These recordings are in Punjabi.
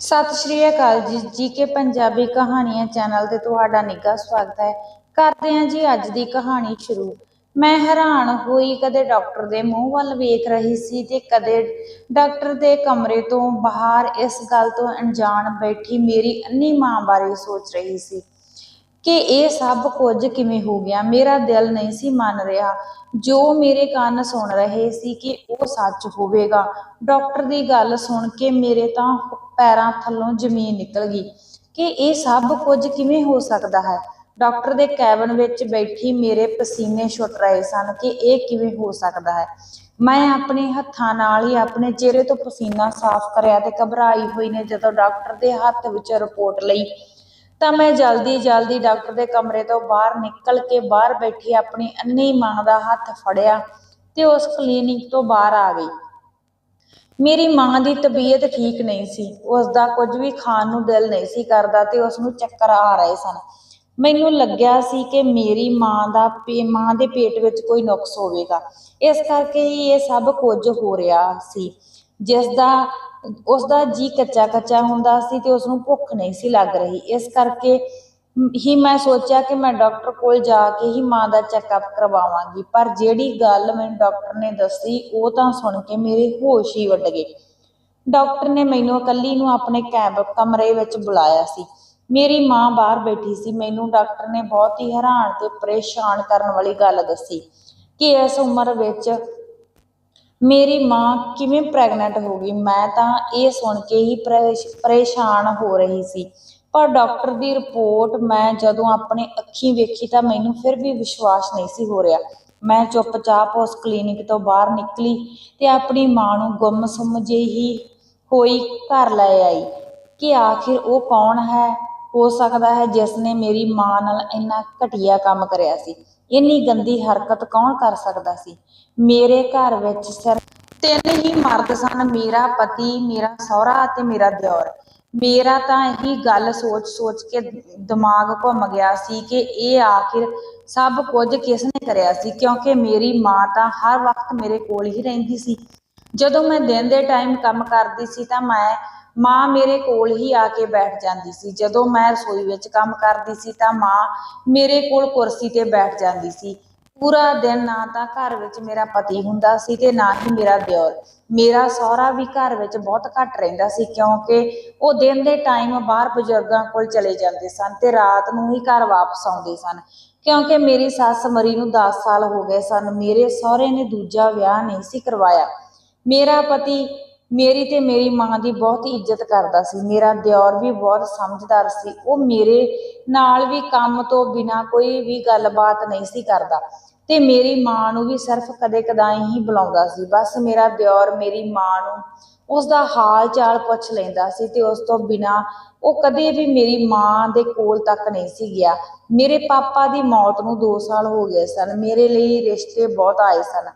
ਸਤਿ ਸ਼੍ਰੀ ਅਕਾਲ ਜੀ ਜੀ ਕੇ ਪੰਜਾਬੀ ਕਹਾਣੀਆਂ ਚੈਨਲ ਤੇ ਤੁਹਾਡਾ ਨਿੱਘਾ ਸਵਾਗਤ ਹੈ। ਕਰਦੇ ਹਾਂ ਜੀ ਅੱਜ ਦੀ ਕਹਾਣੀ ਸ਼ੁਰੂ। ਮੈਂ ਹੈਰਾਨ ਹੋਈ ਕਦੇ ਡਾਕਟਰ ਦੇ ਮੂੰਹ ਵੱਲ ਵੇਖ ਰਹੀ ਸੀ ਤੇ ਕਦੇ ਡਾਕਟਰ ਦੇ ਕਮਰੇ ਤੋਂ ਬਾਹਰ ਇਸ ਗੱਲ ਤੋਂ ਅਣਜਾਣ ਬੈਠੀ ਮੇਰੀ ਅੰਨੀ ਮਾਂ ਬਾਰੇ ਸੋਚ ਰਹੀ ਸੀ ਕਿ ਇਹ ਸਭ ਕੁਝ ਕਿਵੇਂ ਹੋ ਗਿਆ। ਮੇਰਾ ਦਿਲ ਨਹੀਂ ਸੀ ਮੰਨ ਰਿਹਾ। ਜੋ ਮੇਰੇ ਕੰਨ ਸੁਣ ਰਹੇ ਸੀ ਕਿ ਉਹ ਸੱਚ ਹੋਵੇਗਾ। ਡਾਕਟਰ ਦੀ ਗੱਲ ਸੁਣ ਕੇ ਮੇਰੇ ਤਾਂ ਪੈਰਾਂ ਥੱਲੋਂ ਜ਼ਮੀਨ ਨਿਕਲ ਗਈ ਕਿ ਇਹ ਸਭ ਕੁਝ ਕਿਵੇਂ ਹੋ ਸਕਦਾ ਹੈ? ਡਾਕਟਰ ਦੇ ਕੈਬਨ ਵਿੱਚ ਬੈਠੀ ਮੇਰੇ ਪਸੀਨੇ ਛੁੱਟ ਰਹੇ ਸਨ ਕਿ ਇਹ ਕਿਵੇਂ ਹੋ ਸਕਦਾ ਹੈ। ਮੈਂ ਆਪਣੇ ਹੱਥਾਂ ਨਾਲ ਹੀ ਆਪਣੇ ਚਿਹਰੇ ਤੋਂ ਪਸੀਨਾ ਸਾਫ਼ ਕਰਿਆ ਤੇ ਘਬਰਾਈ ਹੋਈ ਨੇ ਜਦੋਂ ਡਾਕਟਰ ਦੇ ਹੱਥ ਵਿੱਚ ਰਿਪੋਰਟ ਲਈ। ਤਾਂ ਮੈਂ ਜਲਦੀ ਜਲਦੀ ਡਾਕਟਰ ਦੇ ਕਮਰੇ ਤੋਂ ਬਾਹਰ ਨਿਕਲ ਕੇ ਬਾਹਰ ਬੈਠੀ ਆਪਣੀ ਅੰਨੀ ਮਾਂ ਦਾ ਹੱਥ ਫੜਿਆ ਤੇ ਉਸ ਕਲੀਨਿਕ ਤੋਂ ਬਾਹਰ ਆ ਗਈ। ਮੇਰੀ ਮਾਂ ਦੀ ਤਬੀਅਤ ਠੀਕ ਨਹੀਂ ਸੀ। ਉਸ ਦਾ ਕੁਝ ਵੀ ਖਾਣ ਨੂੰ ਦਿਲ ਨਹੀਂ ਸੀ ਕਰਦਾ ਤੇ ਉਸ ਨੂੰ ਚੱਕਰ ਆ ਰਹੇ ਸਨ। ਮੈਨੂੰ ਲੱਗਿਆ ਸੀ ਕਿ ਮੇਰੀ ਮਾਂ ਦਾ ਪੇ, ਮਾਂ ਦੇ ਪੇਟ ਵਿੱਚ ਕੋਈ ਨੁਕਸ ਹੋਵੇਗਾ। ਇਸ ਕਰਕੇ ਹੀ ਇਹ ਸਭ ਕੁਝ ਹੋ ਰਿਹਾ ਸੀ। ਜਿਸ ਦਾ ਉਸ ਦਾ ਜੀ ਕੱਚਾ ਕੱਚਾ ਹੁੰਦਾ ਸੀ ਤੇ ਉਸ ਨੂੰ ਭੁੱਖ ਨਹੀਂ ਸੀ ਲੱਗ ਰਹੀ। ਇਸ ਕਰਕੇ ਹੀ ਮੈਂ ਸੋਚਿਆ ਕਿ ਮੈਂ ਡਾਕਟਰ ਕੋਲ ਜਾ ਕੇ ਹੀ ਮਾਂ ਦਾ ਚੈੱਕਅਪ ਕਰਵਾਵਾਂਗੀ, ਪਰ ਜਿਹੜੀ ਗੱਲ ਮੈਨੂੰ ਡਾਕਟਰ ਨੇ ਦੱਸੀ, ਉਹ ਤਾਂ ਸੁਣ ਕੇ ਮੇਰੇ ਹੋਸ਼ ਹੀ ਉੱਡ ਗਏ। ਡਾਕਟਰ ਨੇ ਮੈਨੂੰ ਇਕੱਲੀ ਨੂੰ ਆਪਣੇ ਕੈਬ ਕਮਰੇ ਵਿੱਚ ਬੁਲਾਇਆ ਸੀ। ਮੇਰੀ ਮਾਂ ਬਾਹਰ ਬੈਠੀ ਸੀ। ਮੈਨੂੰ ਡਾਕਟਰ ਨੇ ਬਹੁਤ ਹੀ ਹੈਰਾਨ ਤੇ ਪਰੇਸ਼ਾਨ ਕਰਨ ਵਾਲੀ ਗੱਲ ਦੱਸੀ ਕਿ ਇਸ ਉਮਰ ਵਿੱਚ ਮੇਰੀ ਮਾਂ ਕਿਵੇਂ ਪ੍ਰੈਗਨੈਂਟ ਹੋ ਗਈ। ਮੈਂ ਤਾਂ ਇਹ ਸੁਣ ਕੇ ਹੀ ਪਰੇਸ਼- ਪਰੇਸ਼ਾਨ ਹੋ ਰਹੀ ਸੀ। ਪਰ ਡਾਕਟਰ ਦੀ ਰਿਪੋਰਟ ਮੈਂ ਜਦੋਂ ਆਪਣੇ ਅੱਖੀਂ ਵੇਖੀ ਤਾਂ ਮੈਨੂੰ ਫਿਰ ਵੀ ਵਿਸ਼ਵਾਸ ਨਹੀਂ ਸੀ ਹੋ ਰਿਹਾ। ਮੈਂ ਚੁੱਪਚਾਪ ਉਸ ਕਲੀਨਿਕ ਤੋਂ ਬਾਹਰ ਨਿਕਲੀ ਤੇ ਆਪਣੀ ਮਾਂ ਨੂੰ ਗੁੰਮਸੁੰਮ ਜਿਹੀ ਹੋਈ ਘਰ ਲੈ ਆਈ ਕਿ ਆਖਿਰ ਉਹ ਕੌਣ ਹੈ? ਹੋ ਸਕਦਾ ਹੈ ਜਿਸ ਨੇ ਮੇਰੀ ਮਾਂ ਨਾਲ ਇੰਨਾ ਘਟੀਆ ਕੰਮ ਕਰਿਆ ਸੀ। ਇੰਨੀ ਗੰਦੀ ਹਰਕਤ ਕੌਣ ਕਰ ਸਕਦਾ ਸੀ? ਮੇਰੇ ਘਰ ਵਿੱਚ ਸਿਰਫ ਤਿੰਨ ਹੀ ਮਰਦ ਸਨ, ਮੇਰਾ ਪਤੀ, ਮੇਰਾ ਸਹੁਰਾ ਅਤੇ ਮੇਰਾ ਦਿਓਰ। ਮੇਰਾ ਤਾਂ ਇਹੀ ਗੱਲ ਸੋਚ ਸੋਚ ਕੇ ਦਿਮਾਗ ਘੁੰਮ ਗਿਆ ਸੀ ਕਿ ਇਹ ਆਖਿਰ ਸਭ ਕੁਝ ਕਿਸ ਨੇ ਕਰਿਆ ਸੀ? ਕਿਉਂਕਿ ਮੇਰੀ ਮਾਂ ਤਾਂ ਹਰ ਵਕਤ ਮੇਰੇ ਕੋਲ ਹੀ ਰਹਿੰਦੀ ਸੀ। ਜਦੋਂ ਮੈਂ ਦਿਨ ਦੇ ਟਾਈਮ ਕੰਮ ਕਰਦੀ ਸੀ ਤਾਂ ਮੈਂ ਮਾਂ ਮੇਰੇ ਕੋਲ ਹੀ ਆ ਕੇ ਬੈਠ ਜਾਂਦੀ ਸੀ। ਜਦੋਂ ਮੈਂ ਰਸੋਈ ਵਿੱਚ ਕੰਮ ਕਰਦੀ ਸੀ ਤਾਂ ਮਾਂ ਮੇਰੇ ਕੋਲ ਕੁਰਸੀ ਤੇ ਬੈਠ ਜਾਂਦੀ ਸੀ। ਪੂਰਾ ਦਿਨ ਨਾ ਤਾਂ ਘਰ ਵਿੱਚ ਮੇਰਾ ਪਤੀ ਹੁੰਦਾ ਸੀ ਤੇ ਨਾ ਹੀ ਮੇਰਾ ਦਿਓਰ। ਮੇਰਾ ਸਹੁਰਾ ਵੀ ਘਰ ਵਿੱਚ ਬਹੁਤ ਘੱਟ ਰਹਿੰਦਾ ਸੀ ਕਿਉਂਕਿ ਉਹ ਦਿਨ ਦੇ ਟਾਈਮ ਬਾਹਰ ਬਜ਼ੁਰਗਾਂ ਕੋਲ ਚਲੇ ਜਾਂਦੇ ਸਨ ਤੇ ਰਾਤ ਨੂੰ ਹੀ ਘਰ ਵਾਪਸ ਆਉਂਦੇ ਸਨ। ਕਿਉਂਕਿ ਮੇਰੀ ਸੱਸ ਮਰੀ ਨੂੰ 10 ਸਾਲ ਹੋ ਗਏ ਸਨ, ਮੇਰੇ ਸਹੁਰੇ ਨੇ ਦੂਜਾ ਵਿਆਹ ਨਹੀਂ ਸੀ ਕਰਵਾਇਆ। ਮੇਰਾ ਪਤੀ ਮੇਰੀ ਤੇ ਮੇਰੀ ਮਾਂ ਦੀ ਬਹੁਤ ਇੱਜ਼ਤ ਕਰਦਾ ਸੀ। ਮੇਰਾ ਦਿਓਰ ਵੀ ਬਹੁਤ ਸਮਝਦਾਰ ਸੀ। ਉਹ ਮੇਰੇ ਨਾਲ ਵੀ ਕੰਮ ਤੋਂ ਬਿਨਾ ਕੋਈ ਵੀ ਗੱਲਬਾਤ ਨਹੀਂ ਸੀ ਕਰਦਾ। ਤੇ ਮੇਰੀ ਮਾਂ ਨੂੰ ਵੀ ਸਿਰਫ ਕਦੇ ਕਦਾਈ ਹੀ ਬੁਲਾਉਂਦਾ ਸੀ। ਬਸ ਮੇਰਾ ਦਿਓਰ ਮੇਰੀ ਮਾਂ ਨੂੰ ਉਸ ਦਾ ਹਾਲ ਚਾਲ ਪੁੱਛ ਲੈਂਦਾ ਸੀ ਤੇ ਉਸ ਤੋਂ ਬਿਨਾ ਉਹ ਕਦੇ ਵੀ ਮੇਰੀ ਮਾਂ ਦੇ ਕੋਲ ਤੱਕ ਨਹੀਂ ਸੀ ਗਿਆ। ਮੇਰੇ ਪਾਪਾ ਦੀ ਮੌਤ ਨੂੰ 2 ਸਾਲ ਹੋ ਗਏ ਸਨ। ਮੇਰੇ ਲਈ ਰਿਸ਼ਤੇ ਬਹੁਤ ਆਏ ਸਨ।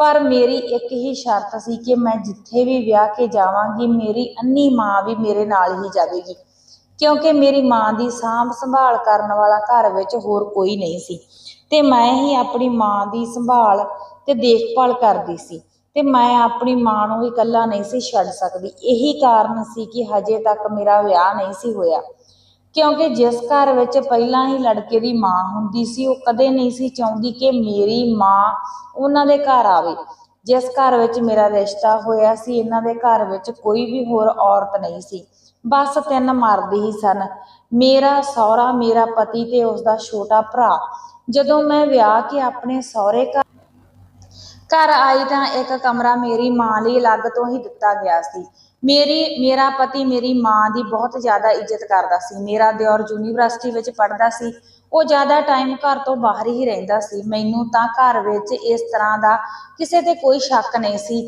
ਪਰ ਮੇਰੀ ਇੱਕ ਹੀ ਸ਼ਰਤ ਸੀ ਕਿ ਮੈਂ ਜਿੱਥੇ ਵੀ ਵਿਆਹ ਕੇ ਜਾਵਾਂਗੀ, ਮੇਰੀ ਅੰਨੀ ਮਾਂ ਵੀ ਮੇਰੇ ਨਾਲ ਹੀ ਜਾਵੇਗੀ। ਕਿਉਂਕਿ ਮੇਰੀ ਮਾਂ ਦੀ ਸਾਂਭ ਸੰਭਾਲ ਕਰਨ ਵਾਲਾ ਘਰ ਵਿੱਚ ਹੋਰ ਕੋਈ ਨਹੀਂ ਸੀ। ਤੇ ਮੈਂ ਹੀ ਆਪਣੀ ਮਾਂ ਦੀ ਸੰਭਾਲ ਤੇ ਦੇਖਭਾਲ ਕਰਦੀ ਸੀ ਤੇ ਮੈਂ ਆਪਣੀ ਮਾਂ ਨੂੰ ਇਕੱਲਾ ਨਹੀਂ ਸੀ ਛੱਡ ਸਕਦੀ। ਇਹੀ ਕਾਰਨ ਸੀ ਕਿ ਹਜੇ ਤੱਕ ਮੇਰਾ ਵਿਆਹ ਨਹੀਂ ਸੀ ਹੋਇਆ। ਕਿਉਂਕਿ ਜਿਸ ਘਰ ਵਿੱਚ ਪਹਿਲਾਂ ਹੀ ਲੜਕੇ ਦੀ ਮਾਂ ਹੁੰਦੀ ਸੀ, ਉਹ ਕਦੇ ਨਹੀਂ ਸੀ ਚਾਹੁੰਦੀ ਕਿ ਮੇਰੀ ਮਾਂ ਉਹਨਾਂ ਦੇ ਘਰ ਆਵੇ। ਜਿਸ ਘਰ ਵਿੱਚ ਮੇਰਾ ਰਿਸ਼ਤਾ ਹੋਇਆ ਸੀ, ਇਹਨਾਂ ਦੇ ਘਰ ਵਿੱਚ ਕੋਈ ਵੀ ਹੋਰ ਔਰਤ ਨਹੀਂ ਸੀ। ਬਸ ਤਿੰਨ ਮਰਦ ਹੀ ਸਨ। ਮੇਰਾ ਸਹੁਰਾ, ਮੇਰਾ ਪਤੀ ਤੇ ਉਸ ਦਾ ਛੋਟਾ ਭਰਾ। ਜਦੋਂ ਮੈਂ ਵਿਆਹ ਕੇ ਆਪਣੇ ਸਹੁਰੇ ਘਰ ਘਰ ਆਈ ਤਾਂ ਇੱਕ ਕਮਰਾ ਮੇਰੀ ਮਾਂ ਲਈ ਅਲੱਗ ਤੋਂ ਹੀ ਦਿੱਤਾ ਗਿਆ ਸੀ। ਮੇਰੀ, ਮੇਰਾ ਪਤੀ ਮੇਰੀ ਮਾਂ ਦੀ ਬਹੁਤ ਜ਼ਿਆਦਾ ਇੱਜ਼ਤ ਕਰਦਾ ਸੀ। ਮੇਰਾ ਦਿਓਰ ਯੂਨੀਵਰਸਿਟੀ ਵਿੱਚ ਪੜ੍ਹਦਾ ਸੀ। ਉਹ ਜ਼ਿਆਦਾ ਟਾਈਮ ਘਰ ਤੋਂ ਬਾਹਰ ਹੀ ਰਹਿੰਦਾ ਸੀ। ਮੈਨੂੰ ਤਾਂ ਘਰ ਵਿੱਚ ਇਸ ਤਰ੍ਹਾਂ ਦਾ ਕਿਸੇ ਤੇ ਕੋਈ ਸ਼ੱਕ ਨਹੀਂ ਸੀ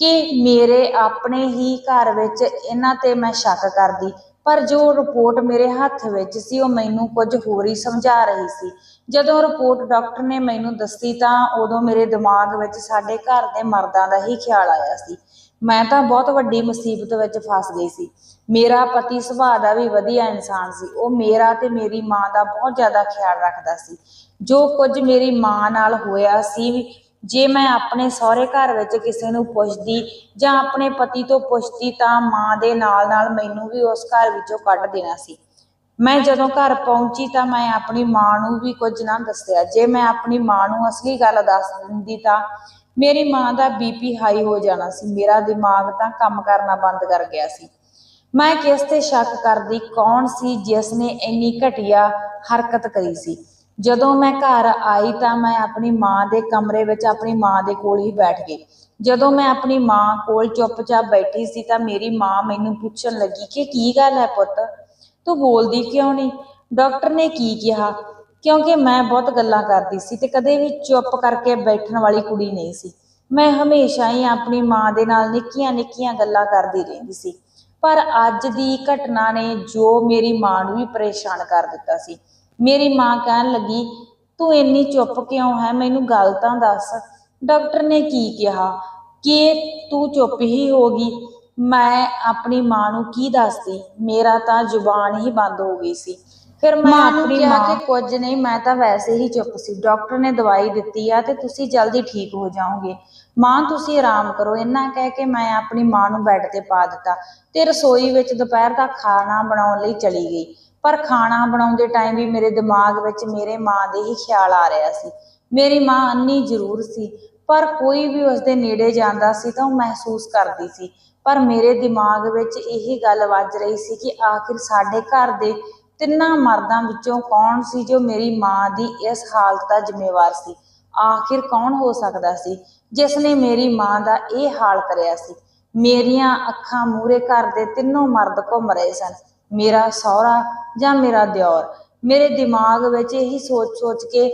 ਕਿ ਮੇਰੇ ਆਪਣੇ ਹੀ ਘਰ ਵਿੱਚ ਇਹਨਾਂ ਤੇ ਮੈਂ ਸ਼ੱਕ ਕਰਦੀ। ਪਰ ਜੋ ਰਿਪੋਰਟ ਮੇਰੇ ਹੱਥ ਵਿੱਚ ਸੀ, ਉਹ ਮੈਨੂੰ ਕੁਝ ਹੋਰ ਹੀ ਸਮਝਾ ਰਹੀ ਸੀ। ਜਦੋਂ ਰਿਪੋਰਟ ਡਾਕਟਰ ਨੇ ਮੈਨੂੰ ਦੱਸੀ ਤਾਂ ਉਦੋਂ ਮੇਰੇ ਦਿਮਾਗ ਵਿੱਚ ਸਾਡੇ ਘਰ ਦੇ ਮਰਦਾਂ ਦਾ ਹੀ ਖਿਆਲ ਆਇਆ ਸੀ। ਮੈਂ ਤਾਂ ਬਹੁਤ ਵੱਡੀ ਮੁਸੀਬਤ ਵਿੱਚ ਫਸ ਗਈ ਸੀ। ਮੇਰਾ ਪਤੀ ਸੁਭਾਅ ਦਾ ਵੀ ਵਧੀਆ ਇਨਸਾਨ ਸੀ। ਉਹ ਮੇਰਾ ਤੇ ਮੇਰੀ ਮਾਂ ਦਾ ਬਹੁਤ ਜ਼ਿਆਦਾ ਖਿਆਲ ਰੱਖਦਾ ਸੀ। ਜੋ ਕੁਝ ਮੇਰੀ ਮਾਂ ਨਾਲ ਹੋਇਆ ਸੀ, ਜੇ ਮੈਂ ਆਪਣੇ ਸਹੁਰੇ ਘਰ ਵਿੱਚ ਕਿਸੇ ਨੂੰ ਪੁੱਛਦੀ ਜਾਂ ਆਪਣੇ ਪਤੀ ਤੋਂ ਪੁੱਛਦੀ ਤਾਂ ਮਾਂ ਦੇ ਨਾਲ ਨਾਲ ਮੈਨੂੰ ਵੀ ਉਸ ਘਰ ਵਿੱਚੋਂ ਕੱਢ ਦੇਣਾ ਸੀ। ਮੈਂ ਜਦੋਂ ਘਰ ਪਹੁੰਚੀ ਤਾਂ ਮੈਂ ਆਪਣੀ ਮਾਂ ਨੂੰ ਵੀ ਕੁਝ ਨਾ ਦੱਸਿਆ। ਜੇ ਮੈਂ ਆਪਣੀ ਮਾਂ ਨੂੰ ਅਸਲੀ ਗੱਲ ਦੱਸ ਦਿੰਦੀ ਤਾਂ ਮੇਰੀ ਮਾਂ ਦਾ ਬੀਪੀ ਹਾਈ ਹੋ ਜਾਣਾ ਸੀ। ਮੇਰਾ ਦਿਮਾਗ ਤਾਂ ਕੰਮ ਕਰਨਾ ਬੰਦ ਕਰ ਗਿਆ ਸੀ। ਮੈਂ ਕਿਸ ਤੇ ਸ਼ੱਕ ਕਰਦੀ, ਕੌਣ ਸੀ ਜਿਸ ਨੇ ਇੰਨੀ ਘਟੀਆ ਹਰਕਤ ਕਰੀ ਸੀ? ਜਦੋਂ ਮੈਂ ਘਰ ਆਈ ਤਾਂ ਮੈਂ ਆਪਣੀ ਮਾਂ ਦੇ ਕਮਰੇ ਵਿੱਚ ਆਪਣੀ ਮਾਂ ਦੇ ਕੋਲ ਹੀ ਬੈਠ ਗਈ। ਜਦੋਂ ਮੈਂ ਆਪਣੀ ਮਾਂ ਕੋਲ ਚੁੱਪਚਾਪ ਬੈਠੀ ਸੀ ਤਾਂ ਮੇਰੀ ਮਾਂ ਮੈਨੂੰ ਪੁੱਛਣ ਲੱਗੀ ਕਿ ਕੀ ਗੱਲ ਹੈ ਪੁੱਤ? ਤੂੰ ਬੋਲਦੀ ਕਿਉਂ ਨਹੀਂ? ਡਾਕਟਰ ਨੇ ਕੀ ਕਿਹਾ? ਕਿਉਂਕਿ ਮੈਂ ਬਹੁਤ ਗੱਲਾਂ ਕਰਦੀ ਸੀ ਤੇ ਕਦੇ ਵੀ ਚੁੱਪ ਕਰਕੇ ਬੈਠਣ ਵਾਲੀ ਕੁੜੀ ਨਹੀਂ ਸੀ। ਮੈਂ ਹਮੇਸ਼ਾ ਹੀ ਆਪਣੀ ਮਾਂ ਦੇ ਨਾਲ ਨਿੱਕੀਆਂ ਨਿੱਕੀਆਂ ਗੱਲਾਂ ਕਰਦੀ ਰਹਿੰਦੀ ਸੀ। ਪਰ ਅੱਜ ਦੀ ਘਟਨਾ ਨੇ ਜੋ ਮੇਰੀ ਮਾਂ ਨੂੰ ਵੀ ਪਰੇਸ਼ਾਨ ਕਰ ਦਿੱਤਾ ਸੀ। ਮੇਰੀ ਮਾਂ ਕਹਿਣ ਲੱਗੀ, ਤੂੰ ਇੰਨੀ ਚੁੱਪ ਕਿਉਂ ਹੈ? ਮੈਨੂੰ ਗੱਲ ਤਾਂ ਦੱਸ। ਡਾਕਟਰ ਨੇ ਕੀ ਕਿਹਾ? ਕਿ ਤੂੰ ਚੁੱਪ ਹੀ ਹੋਗੀ ਮੈਂ ਆਪਣੀ ਮਾਂ ਨੂੰ ਕੀ ਦੱਸਦੀ? ਮੇਰਾ ਤਾਂ ਜ਼ੁਬਾਨ ਹੀ ਬੰਦ ਹੋ ਗਈ ਸੀ। ਫਿਰ ਮੈਂ ਨੂੰ ਆਪਣੀ ਕਿਹਾ ਕਿ ਕੁਝ ਨਹੀਂ ਮੈਂ ਤਾਂ ਵੈਸੇ ਹੀ ਚੁੱਪ ਸੀ। ਡਾਕਟਰ ਨੇ ਦਵਾਈ ਦਿੱਤੀ ਆ ਤੇ ਤੁਸੀਂ ਜਲਦੀ ਠੀਕ ਹੋ ਜਾਓਗੇ। ਮਾਂ ਤੁਸੀਂ ਆਰਾਮ ਕਰੋ। ਇੰਨਾ ਕਹਿ ਕੇ ਮੈਂ ਆਪਣੀ ਮਾਂ ਨੂੰ ਬੈੱਡ ਤੇ ਪਾ ਦਿੱਤਾ ਤੇ ਰਸੋਈ ਵਿੱਚ ਦੁਪਹਿਰ ਦਾ ਖਾਣਾ ਬਣਾਉਣ ਲਈ ਚਲੀ ਗਈ। ਪਰ ਖਾਣਾ ਬਣਾਉਂਦੇ ਟਾਈਮ ਵੀ ਮੇਰੇ ਦਿਮਾਗ ਵਿੱਚ ਮੇਰੇ ਮਾਂ ਦੇ ਹੀ ਖਿਆਲ ਆ ਰਿਹਾ ਸੀ। ਮੇਰੀ ਮਾਂ ਅੰਨੀ ਜ਼ਰੂਰ ਸੀ। ਪਰ ਕੋਈ ਵੀ ਉਸਦੇ ਨੇੜੇ ਜਾਂਦਾ ਸੀ ਤਾਂ ਉਹ ਮਹਿਸੂਸ ਕਰਦੀ ਸੀ। ਪਰ ਮੇਰੇ ਦਿਮਾਗ ਵਿੱਚ ਇਹੀ ਗੱਲ ਵੱਜ ਰਹੀ ਸੀ ਕਿ ਆਖਿਰ ਸਾਡੇ ਘਰ ਦੇ ਤਿੰਨਾਂ ਮਰਦਾਂ ਵਿੱਚੋਂ ਕੌਣ ਸੀ ਜੋ ਮੇਰੀ ਮਾਂ ਦੀ ਇਸ ਹਾਲਤ ਦਾ ਜ਼ਿੰਮੇਵਾਰ ਸੀ? ਆਖਿਰ ਕੌਣ ਹੋ ਸਕਦਾ ਸੀ ਜਿਸ ਨੇ ਮੇਰੀ ਮਾਂ ਦਾ ਇਹ ਹਾਲ ਕਰਿਆ ਸੀ? ਮੇਰੀਆਂ ਅੱਖਾਂ ਮੂਰੇ ਘਰ ਦੇ ਤਿੰਨੋਂ ਮਰਦ ਘੁੰਮ ਰਹੇ ਸਨ। ਮੇਰਾ ਸਹੁਰਾ ਜਾਂ ਮੇਰਾ ਦਿਓਰ? ਮੇਰੇ ਦਿਮਾਗ ਵਿੱਚ ਇਹੀ ਸੋਚ ਸੋਚ ਕੇ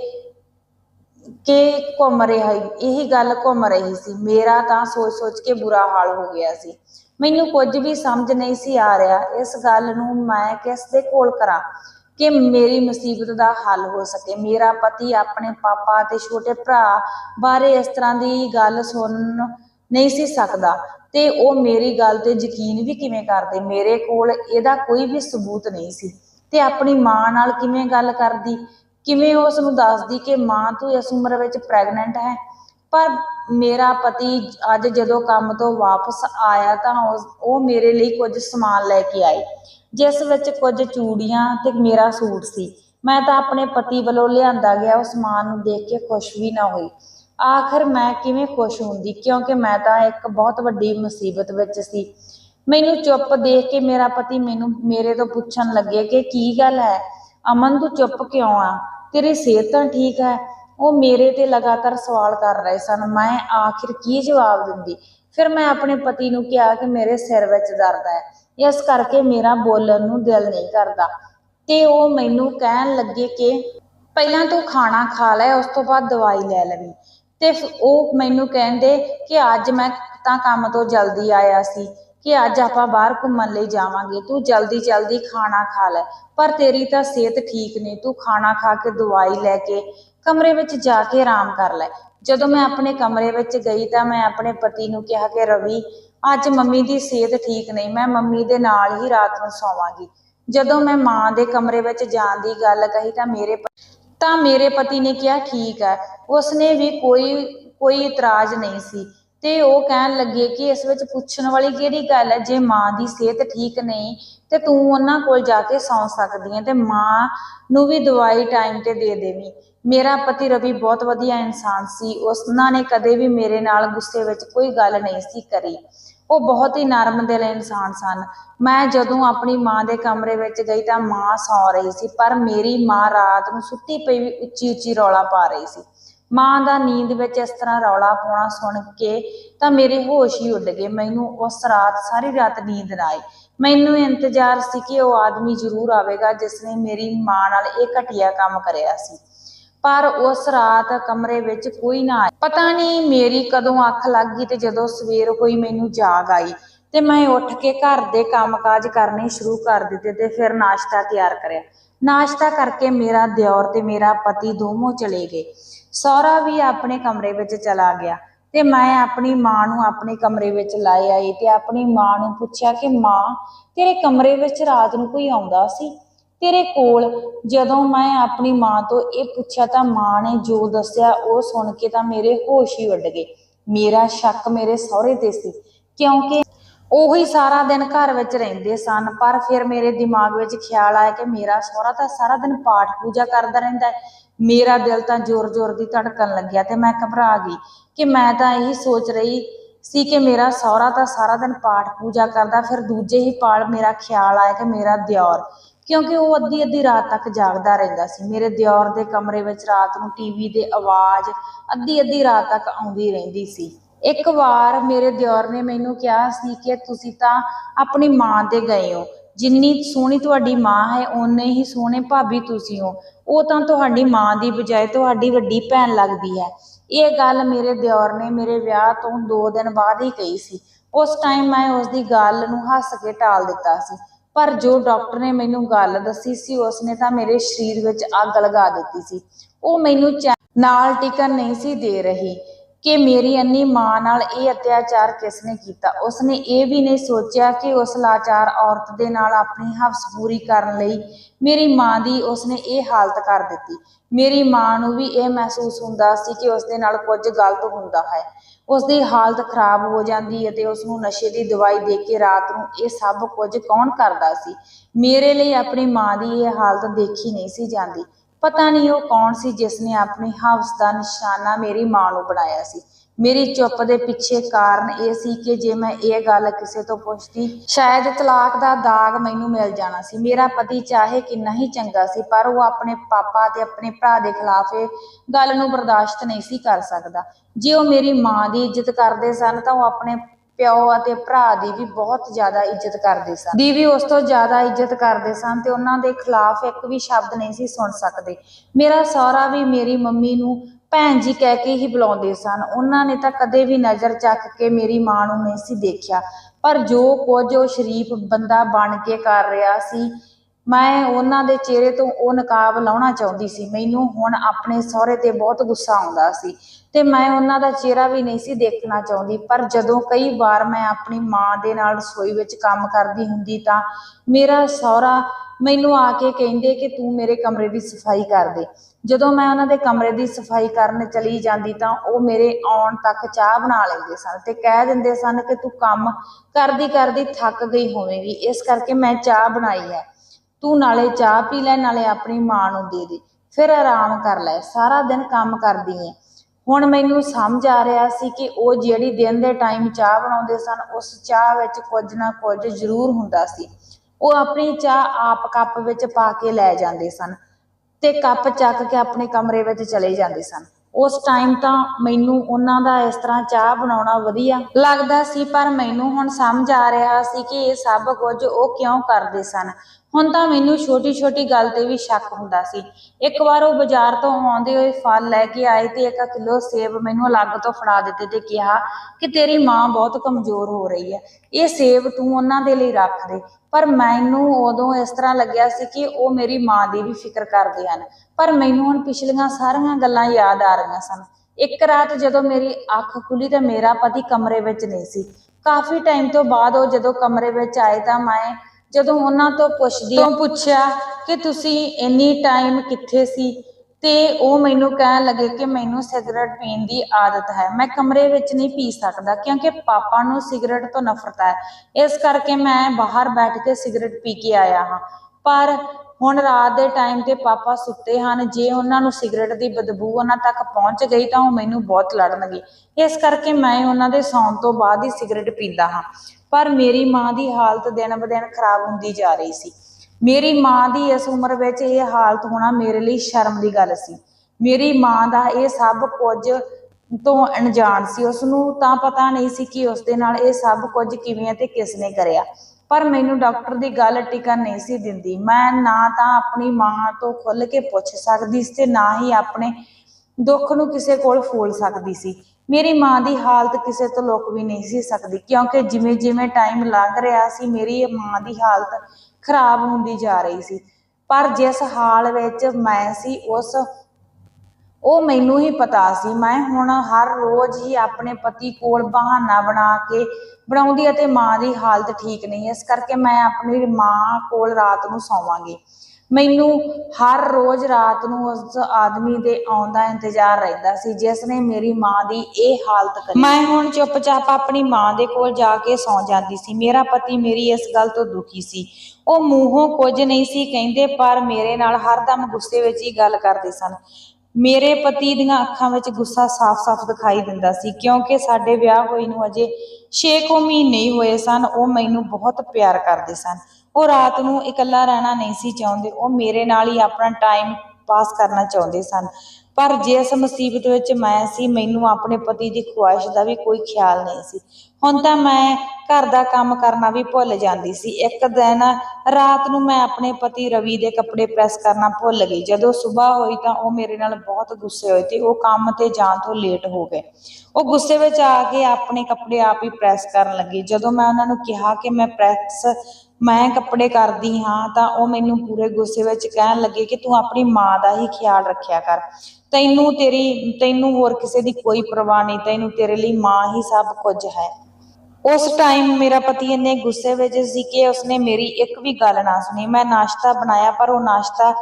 ਕਿ ਘੁੰਮ ਰਿਹਾ ਹੀ ਇਹੀ ਗੱਲ ਘੁੰਮ ਰਹੀ ਸੀ। ਮੇਰਾ ਤਾਂ ਸੋਚ ਸੋਚ ਕੇ ਬੁਰਾ ਹਾਲ ਹੋ ਗਿਆ ਸੀ। ਮੈਨੂੰ ਕੁਝ ਵੀ ਸਮਝ ਨਹੀਂ ਸੀ ਆ ਰਿਹਾ। ਇਸ ਗੱਲ ਨੂੰ ਮੈਂ ਕਿਸ ਦੇ ਕੋਲ ਕਰਾਂ ਕਿ ਮੇਰੀ ਮੁਸੀਬਤ ਦਾ ਹੱਲ ਹੋ ਸਕੇ? ਮੇਰਾ ਪਤੀ ਆਪਣੇ ਪਾਪਾ ਤੇ ਛੋਟੇ ਭਰਾ ਬਾਰੇ ਇਸ ਤਰ੍ਹਾਂ ਦੀ ਗੱਲ ਸੁਣ ਨਹੀਂ ਸੀ ਸਕਦਾ ਤੇ ਉਹ ਮੇਰੀ ਗੱਲ ਤੇ ਯਕੀਨ ਵੀ ਕਿਵੇਂ ਕਰਦੇ? ਮੇਰੇ ਕੋਲ ਇਹਦਾ ਕੋਈ ਵੀ ਸਬੂਤ ਨਹੀਂ ਸੀ। ਤੇ ਆਪਣੀ ਮਾਂ ਨਾਲ ਕਿਵੇਂ ਗੱਲ ਕਰਦੀ? ਕਿਵੇਂ ਉਸ ਨੂੰ ਦੱਸਦੀ ਕਿ ਮਾਂ ਤੂੰ ਇਸ ਉਮਰ ਵਿੱਚ ਪ੍ਰੈਗਨੈਂਟ ਹੈ? ਪਰ ਮੇਰਾ ਪਤੀ ਅੱਜ ਜਦੋਂ ਕੰਮ ਤੋਂ ਵਾਪਸ ਆਇਆ ਤਾਂ ਉਹ ਮੇਰੇ ਲਈ ਕੁਝ ਸਮਾਨ ਲੈ ਕੇ ਆਏ ਜਿਸ ਵਿੱਚ ਕੁਝ ਚੂੜੀਆਂ ਤੇ ਮੇਰਾ ਸੂਟ ਸੀ। ਮੈਂ ਤਾਂ ਆਪਣੇ ਪਤੀ ਵੱਲੋਂ ਲਿਆਂਦਾ ਗਿਆ ਉਹ ਸਮਾਨ ਨੂੰ ਦੇਖ ਕੇ ਖੁਸ਼ ਵੀ ਨਾ ਹੋਈ। ਆਖਰ ਮੈਂ ਕਿਵੇਂ ਖੁਸ਼ ਹੁੰਦੀ? ਕਿਉਂਕਿ ਮੈਂ ਤਾਂ ਇੱਕ ਬਹੁਤ ਵੱਡੀ ਮੁਸੀਬਤ ਵਿੱਚ ਸੀ। ਮੈਨੂੰ ਚੁੱਪ ਦੇਖ ਕੇ ਮੇਰਾ ਪਤੀ ਮੈਨੂੰ ਮੇਰੇ ਤੋਂ ਪੁੱਛਣ ਲੱਗੇ ਕਿ ਕੀ ਗੱਲ ਹੈ? ਅਮਨ ਤੂੰ ਚੁੱਪ ਕਿਉਂ ਆ? ਤੇਰੀ ਸਿਹਤ ਤਾਂ ਠੀਕ ਹੈ। ਉਹ ਮੇਰੇ ਤੇ ਲਗਾਤਾਰ ਸਵਾਲ ਕਰ ਰਹੇ ਸਨ। ਮੈਂ ਆਖਿਰ ਕੀ ਜਵਾਬ ਦਿੰਦੀ? ਫਿਰ ਮੈਂ ਆਪਣੇ ਪਤੀ ਨੂੰ ਕਿਹਾ ਕਿ ਮੇਰੇ ਸਿਰ ਵਿੱਚ ਦਰਦ ਹੈ। ਇਸ ਕਰਕੇ ਮੇਰਾ ਬੋਲਣ ਨੂੰ ਦਿਲ ਨਹੀਂ ਕਰਦਾ। ਤੇ ਉਹ ਮੈਨੂੰ ਕਹਿਣ ਲੱਗੇ ਕਿ ਪਹਿਲਾਂ ਤੂੰ ਖਾਣਾ ਖਾ ਲੈ, ਉਸ ਤੋਂ ਬਾਅਦ ਦਵਾਈ ਲੈ ਲਵੀਂ। ਤੇ ਉਹ ਮੈਨੂੰ ਕਹਿੰਦੇ ਕਿ ਅੱਜ ਮੈਂ ਤਾਂ ਕੰਮ ਤੋਂ ਜਲਦੀ ਆਇਆ ਸੀ। ਕਿ ਅੱਜ ਆਪਾਂ ਬਾਹਰ ਘੁੰਮਣ ਲਈ ਜਾਵਾਂਗੇ, ਤੂੰ ਜਲਦੀ ਜਲਦੀ ਖਾਣਾ ਖਾ ਲੈ। ਪਰ ਤੇਰੀ ਤਾਂ ਸਿਹਤ ਠੀਕ ਨਹੀਂ, ਤੂੰ ਖਾਣਾ ਖਾ ਕੇ ਦਵਾਈ ਲੈ ਕੇ ਕਮਰੇ ਵਿੱਚ ਜਾ ਕੇ ਆਰਾਮ ਕਰ ਲੈ। ਜਦੋਂ ਮੈਂ ਆਪਣੇ ਕਮਰੇ ਵਿੱਚ ਗਈ ਤਾਂ ਮੈਂ ਆਪਣੇ ਪਤੀ ਨੂੰ ਕਿਹਾ ਕਿ ਰਵੀ, ਅੱਜ ਮੰਮੀ ਦੀ ਸਿਹਤ ਠੀਕ ਨਹੀਂ, ਮੈਂ ਮੰਮੀ ਦੇ ਨਾਲ ਹੀ ਰਾਤ ਨੂੰ ਸੌਵਾਂਗੀ। ਜਦੋਂ ਮੈਂ ਮਾਂ ਦੇ ਕਮਰੇ ਵਿੱਚ ਜਾਣ ਦੀ ਗੱਲ ਕਹੀ ਤਾਂ ਮੇਰੇ ਤਾਂ ਮੇਰੇ ਪਤੀ ਨੇ ਕਿਹਾ, ਠੀਕ ਹੈ। ਉਸਨੇ ਵੀ ਕੋਈ ਕੋਈ ਇਤਰਾਜ਼ ਨਹੀਂ ਸੀ। ਤੇ ਉਹ ਕਹਿਣ ਲੱਗੇ ਕਿ ਇਸ ਵਿੱਚ ਪੁੱਛਣ ਵਾਲੀ ਕਿਹੜੀ ਗੱਲ ਹੈ? ਜੇ ਮਾਂ ਦੀ ਸਿਹਤ ਠੀਕ ਨਹੀਂ, ਤੇ ਤੂੰ ਉਹਨਾਂ ਕੋਲ ਜਾ ਕੇ ਸੌਂ ਸਕਦੀ ਹੈ ਤੇ ਮਾਂ ਨੂੰ ਵੀ ਦਵਾਈ ਟਾਈਮ ਤੇ ਦੇ ਦੇਵੀਂ। ਮੇਰਾ ਪਤੀ ਰਵੀ ਬਹੁਤ ਵਧੀਆ ਇਨਸਾਨ ਸੀ। ਉਸਨਾਂ ਨੇ ਕਦੇ ਵੀ ਮੇਰੇ ਨਾਲ ਗੁੱਸੇ ਵਿੱਚ ਕੋਈ ਗੱਲ ਨਹੀਂ ਸੀ ਕਰੀ। ਉਹ ਬਹੁਤ ਹੀ ਨਰਮ ਦਿਲ ਇਨਸਾਨ ਸਨ। ਮੈਂ ਜਦੋਂ ਆਪਣੀ ਮਾਂ ਦੇ ਕਮਰੇ ਵਿੱਚ ਗਈ ਤਾਂ ਮਾਂ ਸੌਂ ਰਹੀ ਸੀ, ਪਰ ਮੇਰੀ ਮਾਂ ਰਾਤ ਨੂੰ ਸੁੱਤੀ ਪਈ ਵੀ ਉੱਚੀ ਉੱਚੀ ਰੌਲਾ ਪਾ ਰਹੀ ਸੀ। ਮਾਂ ਦਾ ਨੀਂਦ ਵਿੱਚ ਇਸ ਤਰ੍ਹਾਂ ਰੌਲਾ ਪਾਉਣਾ ਸੁਣ ਕੇ ਤਾਂ ਮੇਰੇ ਹੋਸ਼ ਹੀ ਉੱਡ ਗਏ। ਮੈਨੂੰ ਉਸ ਰਾਤ ਸਾਰੀ ਰਾਤ ਨੀਂਦ ਨਾ ਆਈ। ਮੈਨੂੰ ਇੰਤਜ਼ਾਰ ਸੀ ਕਿ ਉਹ ਆਦਮੀ ਜ਼ਰੂਰ ਆਵੇਗਾ ਜਿਸ ਨੇ ਮੇਰੀ ਮਾਂ ਨਾਲ ਇਹ ਘਟੀਆ ਕੰਮ ਕਰਿਆ ਸੀ। ਪਰ ਉਸ ਰਾਤ ਕਮਰੇ ਵਿੱਚ ਕੋਈ ਨਾ ਆਇਆ ਪਤਾ ਨਹੀਂ ਮੇਰੀ ਕਦੋਂ ਅੱਖ ਲੱਗ ਗਈ ਤੇ ਜਦੋਂ ਸਵੇਰ ਹੋਈ ਮੈਨੂੰ ਜਾਗ ਆਈ ਤੇ ਮੈਂ ਉੱਠ ਕੇ ਘਰ ਦੇ ਕੰਮਕਾਜ ਕਰਨੇ ਸ਼ੁਰੂ ਕਰ ਦਿੱਤੇ ਤੇ ਫਿਰ ਨਾਸ਼ਤਾ ਤਿਆਰ ਕਰਿਆ। ਨਾਸ਼ਤਾ ਕਰਕੇ ਮੇਰਾ ਦਿਓਰ ਤੇ ਮੇਰਾ ਪਤੀ ਦੋਵੇਂ ਚਲੇ ਗਏ। ਸਹੁਰਾ ਵੀ ਆਪਣੇ ਕਮਰੇ ਵਿੱਚ ਚਲਾ ਗਿਆ ਤੇ ਮੈਂ ਆਪਣੀ ਮਾਂ ਨੂੰ ਆਪਣੇ ਕਮਰੇ ਵਿੱਚ ਲਾਏ ਆਈ ਤੇ ਆਪਣੀ ਮਾਂ ਨੂੰ ਪੁੱਛਿਆ ਕਿ ਮਾਂ, ਤੇਰੇ ਕਮਰੇ ਵਿੱਚ ਰਾਤ ਨੂੰ ਕੋਈ ਆਉਂਦਾ ਸੀ? ਤੇਰੇ ਕੋਲ ਜਦੋਂ ਮੈਂ ਆਪਣੀ ਮਾਂ ਤੋਂ ਇਹ ਪੁੱਛਿਆ ਤਾਂ ਮਾਂ ਨੇ ਜੋ ਦੱਸਿਆ ਉਹ ਸੁਣ ਕੇ ਤਾਂ ਮੇਰੇ ਹੋਸ਼ ਹੀ ਉੱਡ ਗਏ। ਮੇਰਾ ਸ਼ੱਕ ਮੇਰੇ ਸਹੁਰੇ ਤੇ ਸੀ ਕਿਉਂਕਿ ਉਹੀ ਸਾਰਾ ਦਿਨ ਘਰ ਵਿੱਚ ਰਹਿੰਦੇ ਸਨ, ਪਰ ਫਿਰ ਮੇਰੇ ਦਿਮਾਗ ਵਿੱਚ ਖਿਆਲ ਆਇਆ ਕਿ ਮੇਰਾ ਸਹੁਰਾ ਤਾਂ ਸਾਰਾ ਦਿਨ ਪਾਠ ਪੂਜਾ ਕਰਦਾ ਰਹਿੰਦਾ ਹੈ। ਮੇਰਾ ਦਿਲ ਤਾਂ ਜ਼ੋਰ-ਜ਼ੋਰ ਦੀ ਧੜਕਣ ਲੱਗਿਆ ਤੇ ਮੈਂ ਘਬਰਾ ਗਈ ਕਿ ਮੈਂ ਤਾਂ ਇਹੀ ਸੋਚ ਰਹੀ ਸੀ ਕਿ ਮੇਰਾ ਸਹੁਰਾ ਤਾਂ ਸਾਰਾ ਦਿਨ ਪਾਠ ਪੂਜਾ ਕਰਦਾ, ਫਿਰ ਦੂਜੇ ਹੀ ਪਾਲ ਮੇਰਾ ਖਿਆਲ ਆਇਆ ਕਿ ਮੇਰਾ ਦਿਓਰ, ਕਿਉਂਕਿ ਉਹ ਅੱਧੀ ਅੱਧੀ ਰਾਤ ਤੱਕ ਜਾਗਦਾ ਰਹਿੰਦਾ ਸੀ। ਮੇਰੇ ਦਿਓਰ ਦੇ ਕਮਰੇ ਵਿੱਚ ਰਾਤ ਨੂੰ ਟੀਵੀ ਦੇ ਆਵਾਜ਼ ਅੱਧੀ ਅੱਧੀ ਰਾਤ ਤੱਕ ਆਉਂਦੀ ਰਹਿੰਦੀ ਸੀ। ਇੱਕ ਵਾਰ ਮੇਰੇ ਦਿਓਰ ਨੇ ਮੈਨੂੰ ਕਿਹਾ ਸੀ ਕਿ ਤੁਸੀਂ ਤਾਂ ਆਪਣੀ ਮਾਂ ਦੇ ਗਏ ਹੋ ਜਿੰਨੀ ਸੋਹਣੀ ਤੁਹਾਡੀ ਮਾਂ ਹੈ, ਓਨੇ ਹੀ ਸੋਹਣੇ ਭਾਬੀ ਤੁਸੀਂ ਹੋ। ਉਹ ਤਾਂ ਤੁਹਾਡੀ ਮਾਂ ਦੀ ਬਜਾਏ ਤੁਹਾਡੀ ਵੱਡੀ ਭੈਣ ਲੱਗਦੀ ਹੈ। ਇਹ ਗੱਲ ਮੇਰੇ ਦਿਓਰ ਨੇ ਮੇਰੇ ਵਿਆਹ ਤੋਂ 2 ਦਿਨ ਬਾਅਦ ਹੀ ਕਹੀ ਸੀ। ਉਸ ਟਾਈਮ ਮੈਂ ਉਸ ਦੀ ਗੱਲ ਨੂੰ ਹੱਸ ਕੇ ਟਾਲ ਦਿੱਤਾ ਸੀ। ਪਰ ਜੋ ਡਾਕਟਰ ਨੇ ਮੈਨੂੰ ਗੱਲ ਦੱਸੀ ਸੀ, ਉਸਨੇ ਤਾਂ ਮੇਰੇ ਸਰੀਰ ਵਿੱਚ ਅੱਗ ਲਗਾ ਦਿੱਤੀ ਸੀ। ਉਹ ਮੈਨੂੰ ਚੈ- ਨਾਲ ਟਿਕਣ ਨਹੀਂ ਸੀ ਦੇ ਰਹੀ। ਕਿ ਮੇਰੀ ਅੰਨੀ ਮਾਂ ਨਾਲ ਇਹ ਅਤਿਆਚਾਰ ਕਿਸਨੇ ਕੀਤਾ? ਉਸਨੇ ਇਹ ਵੀ ਨਹੀਂ ਸੋਚਿਆ ਕਿ ਉਸ ਲਾਚਾਰ ਔਰਤ ਦੇ ਨਾਲ ਆਪਣੀ ਹਵਸ ਪੂਰੀ ਕਰਨ ਲਈ ਮੇਰੀ ਮਾਂ ਦੀ ਉਸਨੇ ਇਹ ਹਾਲਤ ਕਰ ਦਿੱਤੀ। ਮੇਰੀ ਮਾਂ ਨੂੰ ਵੀ ਇਹ ਮਹਿਸੂਸ ਹੁੰਦਾ ਸੀ ਕਿ ਉਸ ਦੇ ਨਾਲ ਕੁਝ ਗਲਤ ਹੁੰਦਾ ਹੈ। ਉਸ ਦੀ ਹਾਲਤ ਖਰਾਬ ਹੋ ਜਾਂਦੀ ਅਤੇ ਉਸ ਨੂੰ ਨਸ਼ੇ ਦੀ ਦਵਾਈ ਦੇ ਕੇ ਰਾਤ ਨੂੰ ਇਹ ਸਭ ਕੁਝ ਕੌਣ ਕਰਦਾ ਸੀ? ਮੇਰੇ ਲਈ ਆਪਣੀ ਮਾਂ ਦੀ ਇਹ ਹਾਲਤ ਦੇਖੀ ਨਹੀਂ ਸੀ ਜਾਂਦੀ। ਪਤਾ ਨਹੀਂ ਉਹ ਕੌਣ ਸੀ ਜਿਸ ਨੇ ਆਪਣੀ ਹਵਸ ਦਾ ਨਿਸ਼ਾਨਾ ਮੇਰੀ ਮਾਂ ਨੂੰ ਬਣਾਇਆ ਸੀ। ਮੇਰੀ ਚੁੱਪ ਦੇ ਪਿੱਛੇ ਕਾਰਨ ਇਹ ਸੀ ਕਿ ਜੇ ਮੈਂ ਇਹ ਗੱਲ ਕਿਸੇ ਤੋਂ ਪੁੱਛਦੀ, ਸ਼ਾਇਦ ਤਲਾਕ ਦਾ ਦਾਗ ਮੈਨੂੰ ਮਿਲ ਜਾਣਾ ਸੀ। ਮੇਰਾ ਪਤੀ ਚਾਹੇ ਕਿੰਨਾ ਹੀ ਚੰਗਾ ਸੀ, ਪਰ ਉਹ ਆਪਣੇ ਪਾਪਾ ਤੇ ਆਪਣੇ ਭਰਾ ਦੇ ਖਿਲਾਫ ਇਹ ਗੱਲ ਨੂੰ ਬਰਦਾਸ਼ਤ ਨਹੀਂ ਸੀ ਕਰ ਸਕਦਾ। ਜੇ ਉਹ ਮੇਰੀ ਮਾਂ ਦੀ ਇੱਜ਼ਤ ਕਰਦੇ ਸਨ, ਤਾਂ ਉਹ ਆਪਣੇ ਪਿਓ ਅਤੇ ਭਰਾ ਦੀ ਵੀ ਬਹੁਤ ਜ਼ਿਆਦਾ ਇੱਜ਼ਤ ਕਰਦੇ ਸਨ। ਦੀ ਵੀ ਉਸ ਤੋਂ ਜ਼ਿਆਦਾ ਇੱਜ਼ਤ ਕਰਦੇ ਸਨ ਤੇ ਉਹਨਾਂ ਦੇ ਖਿਲਾਫ ਇੱਕ ਵੀ ਸ਼ਬਦ ਨਹੀਂ ਸੀ ਸੁਣ ਸਕਦੇ। ਮੇਰਾ ਸਹੁਰਾ ਵੀ ਮੇਰੀ ਮੰਮੀ ਨੂੰ ਭੈਣ ਜੀ ਕਹਿ ਕੇ ਹੀ ਬੁਲਾਉਂਦੇ ਸਨ। ਉਹਨਾਂ ਨੇ ਤਾਂ ਕਦੇ ਵੀ ਨਜ਼ਰ ਚੱਕ ਕੇ ਮੇਰੀ ਮਾਂ ਨੂੰ ਨਹੀਂ ਸੀ ਦੇਖਿਆ। ਪਰ ਜੋ ਕੁਝ ਉਹ ਸ਼ਰੀਫ ਬੰਦਾ ਬਣ ਕੇ ਕਰ ਰਿਹਾ ਸੀ ਮੈਂ ਉਹਨਾਂ ਦੇ ਚਿਹਰੇ ਤੋਂ ਉਹ ਨਕਾਬ ਲਾਉਣਾ ਚਾਹੁੰਦੀ ਸੀ। ਮੈਨੂੰ ਹੁਣ ਆਪਣੇ ਸਹੁਰੇ ਤੇ ਬਹੁਤ ਗੁੱਸਾ ਆਉਂਦਾ ਸੀ ਤੇ ਮੈਂ ਉਹਨਾਂ ਦਾ ਚਿਹਰਾ ਵੀ ਨਹੀਂ ਸੀ ਦੇਖਣਾ ਚਾਹੁੰਦੀ। ਪਰ ਜਦੋਂ ਕਈ ਵਾਰ ਮੈਂ ਆਪਣੀ ਮਾਂ ਦੇ ਨਾਲ ਰਸੋਈ ਵਿੱਚ ਕੰਮ ਕਰਦੀ ਹੁੰਦੀ ਤਾਂ ਮੇਰਾ ਸਹੁਰਾ ਮੈਨੂੰ ਆ ਕੇ ਕਹਿੰਦੇ ਕਿ ਤੂੰ ਮੇਰੇ ਕਮਰੇ ਦੀ ਸਫ਼ਾਈ ਕਰ ਦੇ। ਜਦੋਂ ਮੈਂ ਉਹਨਾਂ ਦੇ ਕਮਰੇ ਦੀ ਸਫ਼ਾਈ ਕਰਨ ਚਲੀ ਜਾਂਦੀ ਤਾਂ ਉਹ ਮੇਰੇ ਆਉਣ ਤੱਕ ਚਾਹ ਬਣਾ ਲੈਂਦੇ ਸਨ ਤੇ ਕਹਿ ਦਿੰਦੇ ਸਨ ਕਿ ਤੂੰ ਕੰਮ ਕਰਦੀ ਕਰਦੀ ਥੱਕ ਗਈ ਹੋਵੇਂਗੀ। ਇਸ ਕਰਕੇ ਮੈਂ ਚਾਹ ਬਣਾਈ ਹੈ। ਤੂੰ ਨਾਲੇ ਚਾਹ ਪੀ ਲੈ, ਨਾਲੇ ਆਪਣੀ ਮਾਂ ਨੂੰ ਦੇ ਦੇ। ਫਿਰ ਆਰਾਮ ਕਰ ਲੈ, ਸਾਰਾ ਦਿਨ ਕੰਮ ਕਰਦੀ ਏ ਹੁਣ ਮੈਨੂੰ ਸਮਝ ਆ ਰਿਹਾ ਸੀ ਕਿ ਉਹ ਜਿਹੜੀ ਦਿਨ ਦੇ ਟਾਈਮ ਚਾਹ ਬਣਾਉਂਦੇ ਸਨ, ਉਸ ਚਾਹ ਵਿੱਚ ਕੁਝ ਨਾ ਕੁਝ ਜ਼ਰੂਰ ਹੁੰਦਾ ਸੀ। ਉਹ ਆਪਣੀ ਚਾਹ ਆਪ ਕੱਪ ਵਿੱਚ ਪਾ ਕੇ ਲੈ ਜਾਂਦੇ ਸਨ ਤੇ ਕੱਪ ਚੱਕ ਕੇ ਆਪਣੇ ਕਮਰੇ ਵਿੱਚ ਚਲੇ ਜਾਂਦੇ ਸਨ। ਉਸ ਟਾਈਮ ਤਾਂ ਮੈਨੂੰ ਉਹਨਾਂ ਦਾ ਇਸ ਤਰ੍ਹਾਂ ਚਾਹ ਬਣਾਉਣਾ ਵਧੀਆ ਲੱਗਦਾ ਸੀ, ਪਰ ਮੈਨੂੰ ਹੁਣ ਸਮਝ ਆ ਰਿਹਾ ਸੀ ਕਿ ਇਹ ਸਭ ਕੁਝ ਉਹ ਕਿਉਂ ਕਰਦੇ ਸਨ? ਹੁਣ ਤਾਂ ਮੈਨੂੰ ਛੋਟੀ ਛੋਟੀ ਗੱਲ ਤੇ ਵੀ ਸ਼ੱਕ ਹੁੰਦਾ ਸੀ। ਇੱਕ ਵਾਰ ਉਹ ਬਾਜ਼ਾਰ ਤੋਂ ਆਉਂਦੇ ਹੋਏ ਫਲ ਲੈ ਕੇ ਆਏ ਤੇ ਇੱਕ ਕਿਲੋ ਸੇਬ ਮੈਨੂੰ ਅਲੱਗ ਤੋਂ ਫੜਾ ਦਿੱਤੇ ਤੇ ਕਿਹਾ ਕਿ ਤੇਰੀ ਮਾਂ ਬਹੁਤ ਕਮਜ਼ੋਰ ਹੋ ਰਹੀ ਹੈ। ਇਹ ਸੇਬ ਤੂੰ ਉਹਨਾਂ ਦੇ ਲਈ ਰੱਖ ਦੇ। ਪਰ ਮੈਨੂੰ ਉਦੋਂ ਇਸ ਤਰ੍ਹਾਂ ਲੱਗਿਆ ਸੀ ਕਿ ਉਹ ਮੇਰੀ ਮਾਂ ਦੀ ਵੀ ਫਿਕਰ ਕਰਦੇ ਹਨ। ਪਰ ਮੈਨੂੰ ਹੁਣ ਪਿਛਲੀਆਂ ਸਾਰੀਆਂ ਗੱਲਾਂ ਯਾਦ ਆ ਰਹੀਆਂ ਸਨ। ਇੱਕ ਰਾਤ ਜਦੋਂ ਮੇਰੀ ਅੱਖ ਖੁੱਲੀ ਤਾਂ ਮੇਰਾ ਪਤੀ ਕਮਰੇ ਵਿੱਚ ਨਹੀਂ ਸੀ। ਕਾਫੀ ਟਾਈਮ ਤੋਂ ਬਾਅਦ ਉਹ ਜਦੋਂ ਕਮਰੇ ਵਿੱਚ ਆਏ ਤਾਂ ਮੈਂ ਜਦੋਂ ਉਹਨਾਂ ਤੋਂ ਪੁੱਛਦੀ ਤੋਂ ਪੁੱਛਿਆ ਕਿ ਤੁਸੀਂ ਇੰਨੀ ਟਾਈਮ ਕਿੱਥੇ ਸੀ? ਤੇ ਉਹ ਮੈਨੂੰ ਕਹਿਣ ਲੱਗੇ ਕਿ ਮੈਨੂੰ ਸਿਗਰਟ ਪੀਣ ਦੀ ਆਦਤ ਹੈ। ਮੈਂ ਕਮਰੇ ਵਿੱਚ ਨਹੀਂ ਪੀ ਸਕਦਾ ਕਿਉਂਕਿ ਪਾਪਾ ਨੂੰ ਸਿਗਰਟ ਤੋਂ ਨਫ਼ਰਤ ਹੈ। ਇਸ ਕਰਕੇ ਮੈਂ ਬਾਹਰ ਬੈਠ ਕੇ ਸਿਗਰਟ ਪੀ ਕੇ ਆਇਆ ਹਾਂ। ਪਰ ਹੁਣ ਰਾਤ ਦੇ ਟਾਈਮ ਤੇ ਪਾਪਾ ਸੁੱਤੇ ਹਨ। ਜੇ ਉਹਨਾਂ ਨੂੰ ਸਿਗਰਟ ਦੀ ਬਦਬੂ ਉਹਨਾਂ ਤੱਕ ਪਹੁੰਚ ਗਈ ਤਾਂ ਉਹ ਮੈਨੂੰ ਬਹੁਤ ਲੜਨਗੇ। ਇਸ ਕਰਕੇ ਮੈਂ ਉਹਨਾਂ ਦੇ ਸੌਣ ਤੋਂ ਬਾਅਦ ਹੀ ਸਿਗਰਟ ਪੀਂਦਾ ਹਾਂ। ਪਰ ਮੇਰੀ ਮਾਂ ਦੀ ਹਾਲਤ ਦਿਨ ਬ ਦਿਨ ਖਰਾਬ ਹੁੰਦੀ ਜਾ ਰਹੀ ਸੀ। ਮੇਰੀ ਮਾਂ ਦੀ ਇਸ ਉਮਰ ਵਿੱਚ ਇਹ ਹਾਲਤ ਹੋਣਾ ਮੇਰੇ ਲਈ ਸ਼ਰਮ ਦੀ ਗੱਲ ਸੀ। ਮੇਰੀ ਮਾਂ ਦਾ ਇਹ ਸਭ ਕੁਝ ਤੋਂ ਅਣਜਾਣ ਸੀ। ਉਸ ਨੂੰ ਤਾਂ ਪਤਾ ਨਹੀਂ ਸੀ ਕਿ ਉਸ ਦੇ ਨਾਲ ਇਹ ਸਭ ਕੁਝ ਕਿਵੇਂ ਤੇ ਕਿਸ ਨੇ ਕਰਿਆ। ਪਰ ਮੈਨੂੰ ਡਾਕਟਰ ਦੀ ਗੱਲ ਟਿਕਣ ਨਹੀਂ ਸੀ ਦਿੰਦੀ। ਮੈਂ ਨਾ ਤਾਂ ਆਪਣੀ ਮਾਂ ਤੋਂ ਖੁੱਲ ਕੇ ਪੁੱਛ ਸਕਦੀ ਸੀ ਤੇ ਨਾ ਹੀ ਆਪਣੇ ਦੁੱਖ ਨੂੰ ਕਿਸੇ ਕੋਲ ਫੋਲ ਸਕਦੀ ਸੀ। ਮੇਰੀ ਮਾਂ ਦੀ ਹਾਲਤ ਕਿਸੇ ਤੋਂ ਲੁਕ ਵੀ ਨਹੀਂ ਸੀ ਸਕਦੀ, ਕਿਉਂਕਿ ਜਿਵੇਂ ਜਿਵੇਂ ਟਾਈਮ ਲੰਘ ਰਿਹਾ ਸੀ, ਮੇਰੀ ਮਾਂ ਦੀ ਹਾਲਤ ਖਰਾਬ ਹੁੰਦੀ ਜਾ ਰਹੀ ਸੀ। ਪਰ ਜਿਸ ਹਾਲ ਵਿੱਚ ਮੈਂ ਸੀ, ਉਸ, ਉਹ ਮੈਨੂੰ ਹੀ ਪਤਾ ਸੀ। ਮੈਂ ਹੁਣ ਹਰ ਰੋਜ਼ ਹੀ ਆਪਣੇ ਪਤੀ ਕੋਲ ਬਹਾਨਾ ਬਣਾ ਕੇ ਬਣਾਉਂਦੀ ਅਤੇ ਮਾਂ ਦੀ ਹਾਲਤ ਠੀਕ ਨਹੀਂ, ਇਸ ਕਰਕੇ ਮੈਂ ਆਪਣੀ ਮਾਂ ਕੋਲ ਰਾਤ ਨੂੰ ਸੌਵਾਂਗੀ। ਮੈਨੂੰ ਹਰ ਰੋਜ਼ ਰਾਤ ਨੂੰ ਉਸ ਆਦਮੀ ਦੇ ਆਉਣ ਦਾ ਇੰਤਜ਼ਾਰ ਰਹਿੰਦਾ ਸੀ, ਜਿਸ ਨੇ ਮੇਰੀ ਮਾਂ ਦੀ ਇਹ ਹਾਲਤ ਕਰੀ। ਮੈਂ ਹੁਣ ਚੁੱਪਚਾਪ ਆਪਣੀ ਮਾਂ ਦੇ ਕੋਲ ਜਾ ਕੇ ਸੌਂ ਜਾਂਦੀ ਸੀ। ਮੇਰਾ ਪਤੀ ਮੇਰੀ ਇਸ ਗੱਲ ਤੋਂ ਦੁਖੀ ਸੀ। ਉਹ ਮੂੰਹੋਂ ਕੁਝ ਨਹੀਂ ਸੀ ਕਹਿੰਦੇ, ਪਰ ਮੇਰੇ ਨਾਲ ਹਰਦਮ ਗੁੱਸੇ ਵਿੱਚ ਹੀ ਗੱਲ ਕਰਦੇ ਸਨ। ਮੇਰੇ ਪਤੀ ਦੀਆਂ ਅੱਖਾਂ ਵਿੱਚ ਗੁੱਸਾ ਸਾਫ਼-ਸਾਫ਼ ਦਿਖਾਈ ਦਿੰਦਾ ਸੀ, ਕਿਉਂਕਿ ਸਾਡੇ ਵਿਆਹ ਹੋਈ ਨੂੰ ਅਜੇ 6 ਕੁ ਮਹੀਨੇ ਹੀ ਹੋਏ ਸਨ। ਉਹ ਮੈਨੂੰ ਬਹੁਤ ਪਿਆਰ ਕਰਦੇ ਸਨ। ਉਹ ਰਾਤ ਨੂੰ ਇਕੱਲਾ ਰਹਿਣਾ ਨਹੀਂ ਸੀ ਚਾਹੁੰਦੇ, ਉਹ ਮੇਰੇ ਨਾਲ ਹੀ ਆਪਣਾ ਟਾਈਮ ਪਾਸ ਕਰਨਾ ਚਾਹੁੰਦੇ ਸਨ। ਪਰ ਜਿਸ ਮੁਸੀਬਤ ਵਿੱਚ ਮੈਂ ਸੀ, ਮੈਨੂੰ ਆਪਣੇ ਪਤੀ ਦੀ ਖੁਆਇਸ਼ ਦਾ ਵੀ ਕੋਈ ਖਿਆਲ ਨਹੀਂ ਸੀ। ਹੁਣ ਤਾਂ ਮੈਂ ਘਰ ਦਾ ਕੰਮ ਕਰਨਾ ਵੀ ਭੁੱਲ ਜਾਂਦੀ ਸੀ। ਇੱਕ ਦਿਨ ਰਾਤ ਨੂੰ ਮੈਂ ਆਪਣੇ ਪਤੀ ਰਵੀ ਦੇ ਕੱਪੜੇ ਪ੍ਰੈਸ ਕਰਨਾ ਭੁੱਲ ਗਈ। ਜਦੋਂ ਸਵੇਰ ਹੋਈ ਤਾਂ ਉਹ ਮੇਰੇ ਨਾਲ ਬਹੁਤ ਗੁੱਸੇ ਹੋਏ ਤੇ ਉਹ ਕੰਮ ਤੇ ਜਾਣ ਤੋਂ ਲੇਟ ਹੋ ਗਏ। ਉਹ ਗੁੱਸੇ ਵਿੱਚ ਆ ਕੇ ਆਪਣੇ ਕੱਪੜੇ ਆਪ ਹੀ ਪ੍ਰੈਸ ਕਰਨ ਲੱਗੇ। ਜਦੋਂ ਮੈਂ ਉਹਨਾਂ ਨੂੰ ਕਿਹਾ ਕਿ ਮੈਂ ਪ੍ਰੈਸ ਮੈਂ ਕੱਪੜੇ ਕਰਦੀ ਹਾਂ ਤਾਂ ਉਹ ਮੈਨੂੰ ਪੂਰੇ ਗੁੱਸੇ ਵਿੱਚ ਕਹਿਣ ਲੱਗੇ ਕਿ ਤੂੰ ਆਪਣੀ ਮਾਂ ਦਾ ਹੀ ਖਿਆਲ ਰੱਖਿਆ ਕਰ। ਤੈਨੂੰ ਤੇਰੀ, ਤੈਨੂੰ ਹੋਰ ਕਿਸੇ ਦੀ ਕੋਈ ਪਰਵਾਹ ਨਹੀਂ, ਤੈਨੂੰ ਤੇਰੇ ਲਈ ਮਾਂ ਹੀ ਸਭ ਕੁਝ ਹੈ। ਉਸ ਟਾਈਮ ਮੇਰਾ ਪਤੀ ਇੰਨੇ ਗੁੱਸੇ ਵਿੱਚ ਸੀ ਕਿ ਉਸਨੇ ਮੇਰੀ ਇੱਕ ਵੀ ਗੱਲ ਨਾ ਸੁਣੀ। ਮੈਂ ਨਾਸ਼ਤਾ ਬਣਾਇਆ ਪਰ ਉਹ ਨਾਸ਼ਤਾ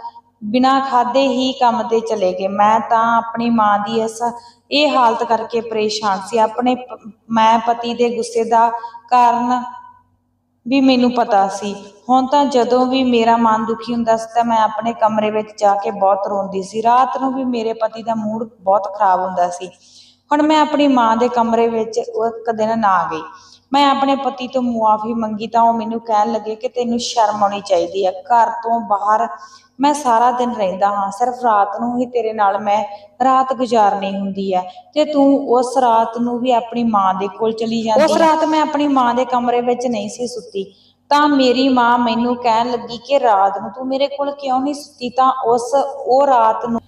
ਬਿਨਾਂ ਖਾਦੇ ਹੀ ਕੰਮ ਤੇ ਚਲੇ ਗਏ। ਮੈਂ ਤਾਂ ਆਪਣੀ ਮਾਂ ਦੀ ਇਸ, ਇਹ ਹਾਲਤ ਕਰਕੇ ਪਰੇਸ਼ਾਨ ਸੀ। ਆਪਣੇ ਮੈਂ ਪਤੀ ਦੇ ਗੁੱਸੇ ਦਾ ਕਾਰਨ ਵੀ ਮੈਨੂੰ ਪਤਾ ਸੀ। ਹੁਣ ਤਾਂ ਜਦੋਂ ਵੀ ਮੇਰਾ ਮਨ ਦੁਖੀ ਹੁੰਦਾ ਸੀ ਤਾਂ ਮੈਂ ਆਪਣੇ ਕਮਰੇ ਵਿੱਚ ਜਾ ਕੇ ਬਹੁਤ ਰੋਂਦੀ ਸੀ। ਰਾਤ ਨੂੰ ਵੀ ਮੇਰੇ ਪਤੀ ਦਾ ਮੂਡ ਬਹੁਤ ਖਰਾਬ ਹੁੰਦਾ ਸੀ। ਹੁਣ ਮੈਂ ਆਪਣੀ ਮਾਂ ਦੇ ਕਮਰੇ ਵਿੱਚ ਇੱਕ ਦਿਨ ਨਾ ਗਈ। ਮੈਂ ਆਪਣੇ ਪਤੀ ਤੋਂ ਮੁਆਫੀ ਮੰਗੀ ਤਾਂ ਉਹ ਮੈਨੂੰ ਕਹਿਣ ਲੱਗੇ ਕਿ ਤੈਨੂੰ ਸ਼ਰਮ ਆਉਣੀ ਚਾਹੀਦੀ ਹੈ ਘਰ ਤੋਂ ਬਾਹਰ ਮੈਂ ਸਾਰਾ ਦਿਨ ਰਹਿੰਦਾ ਹਾਂ ਸਿਰਫ ਰਾਤ ਨੂੰ ਹੀ ਤੇਰੇ ਨਾਲ ਮੈਂ ਰਾਤ ਗੁਜ਼ਾਰਨੀ ਹੁੰਦੀ ਹੈ ਤੇ ਤੂੰ ਉਸ ਰਾਤ ਨੂੰ ਵੀ ਆਪਣੀ ਮਾਂ ਦੇ ਕੋਲ ਚਲੀ ਜਾਂਦੀ ਉਸ ਰਾਤ ਮੈਂ ਆਪਣੀ ਮਾਂ ਦੇ ਕਮਰੇ ਵਿੱਚ ਨਹੀਂ ਸੀ ਸੁੱਤੀ। ਤਾਂ ਮੇਰੀ ਮਾਂ ਮੈਨੂੰ ਕਹਿਣ ਲੱਗੀ ਕਿ ਰਾਤ ਨੂੰ ਤੂੰ ਮੇਰੇ ਕੋਲ ਕਿਉਂ ਨਹੀਂ ਸੁੱਤੀ? ਤਾਂ ਉਸ ਉਹ ਰਾਤ ਨੂੰ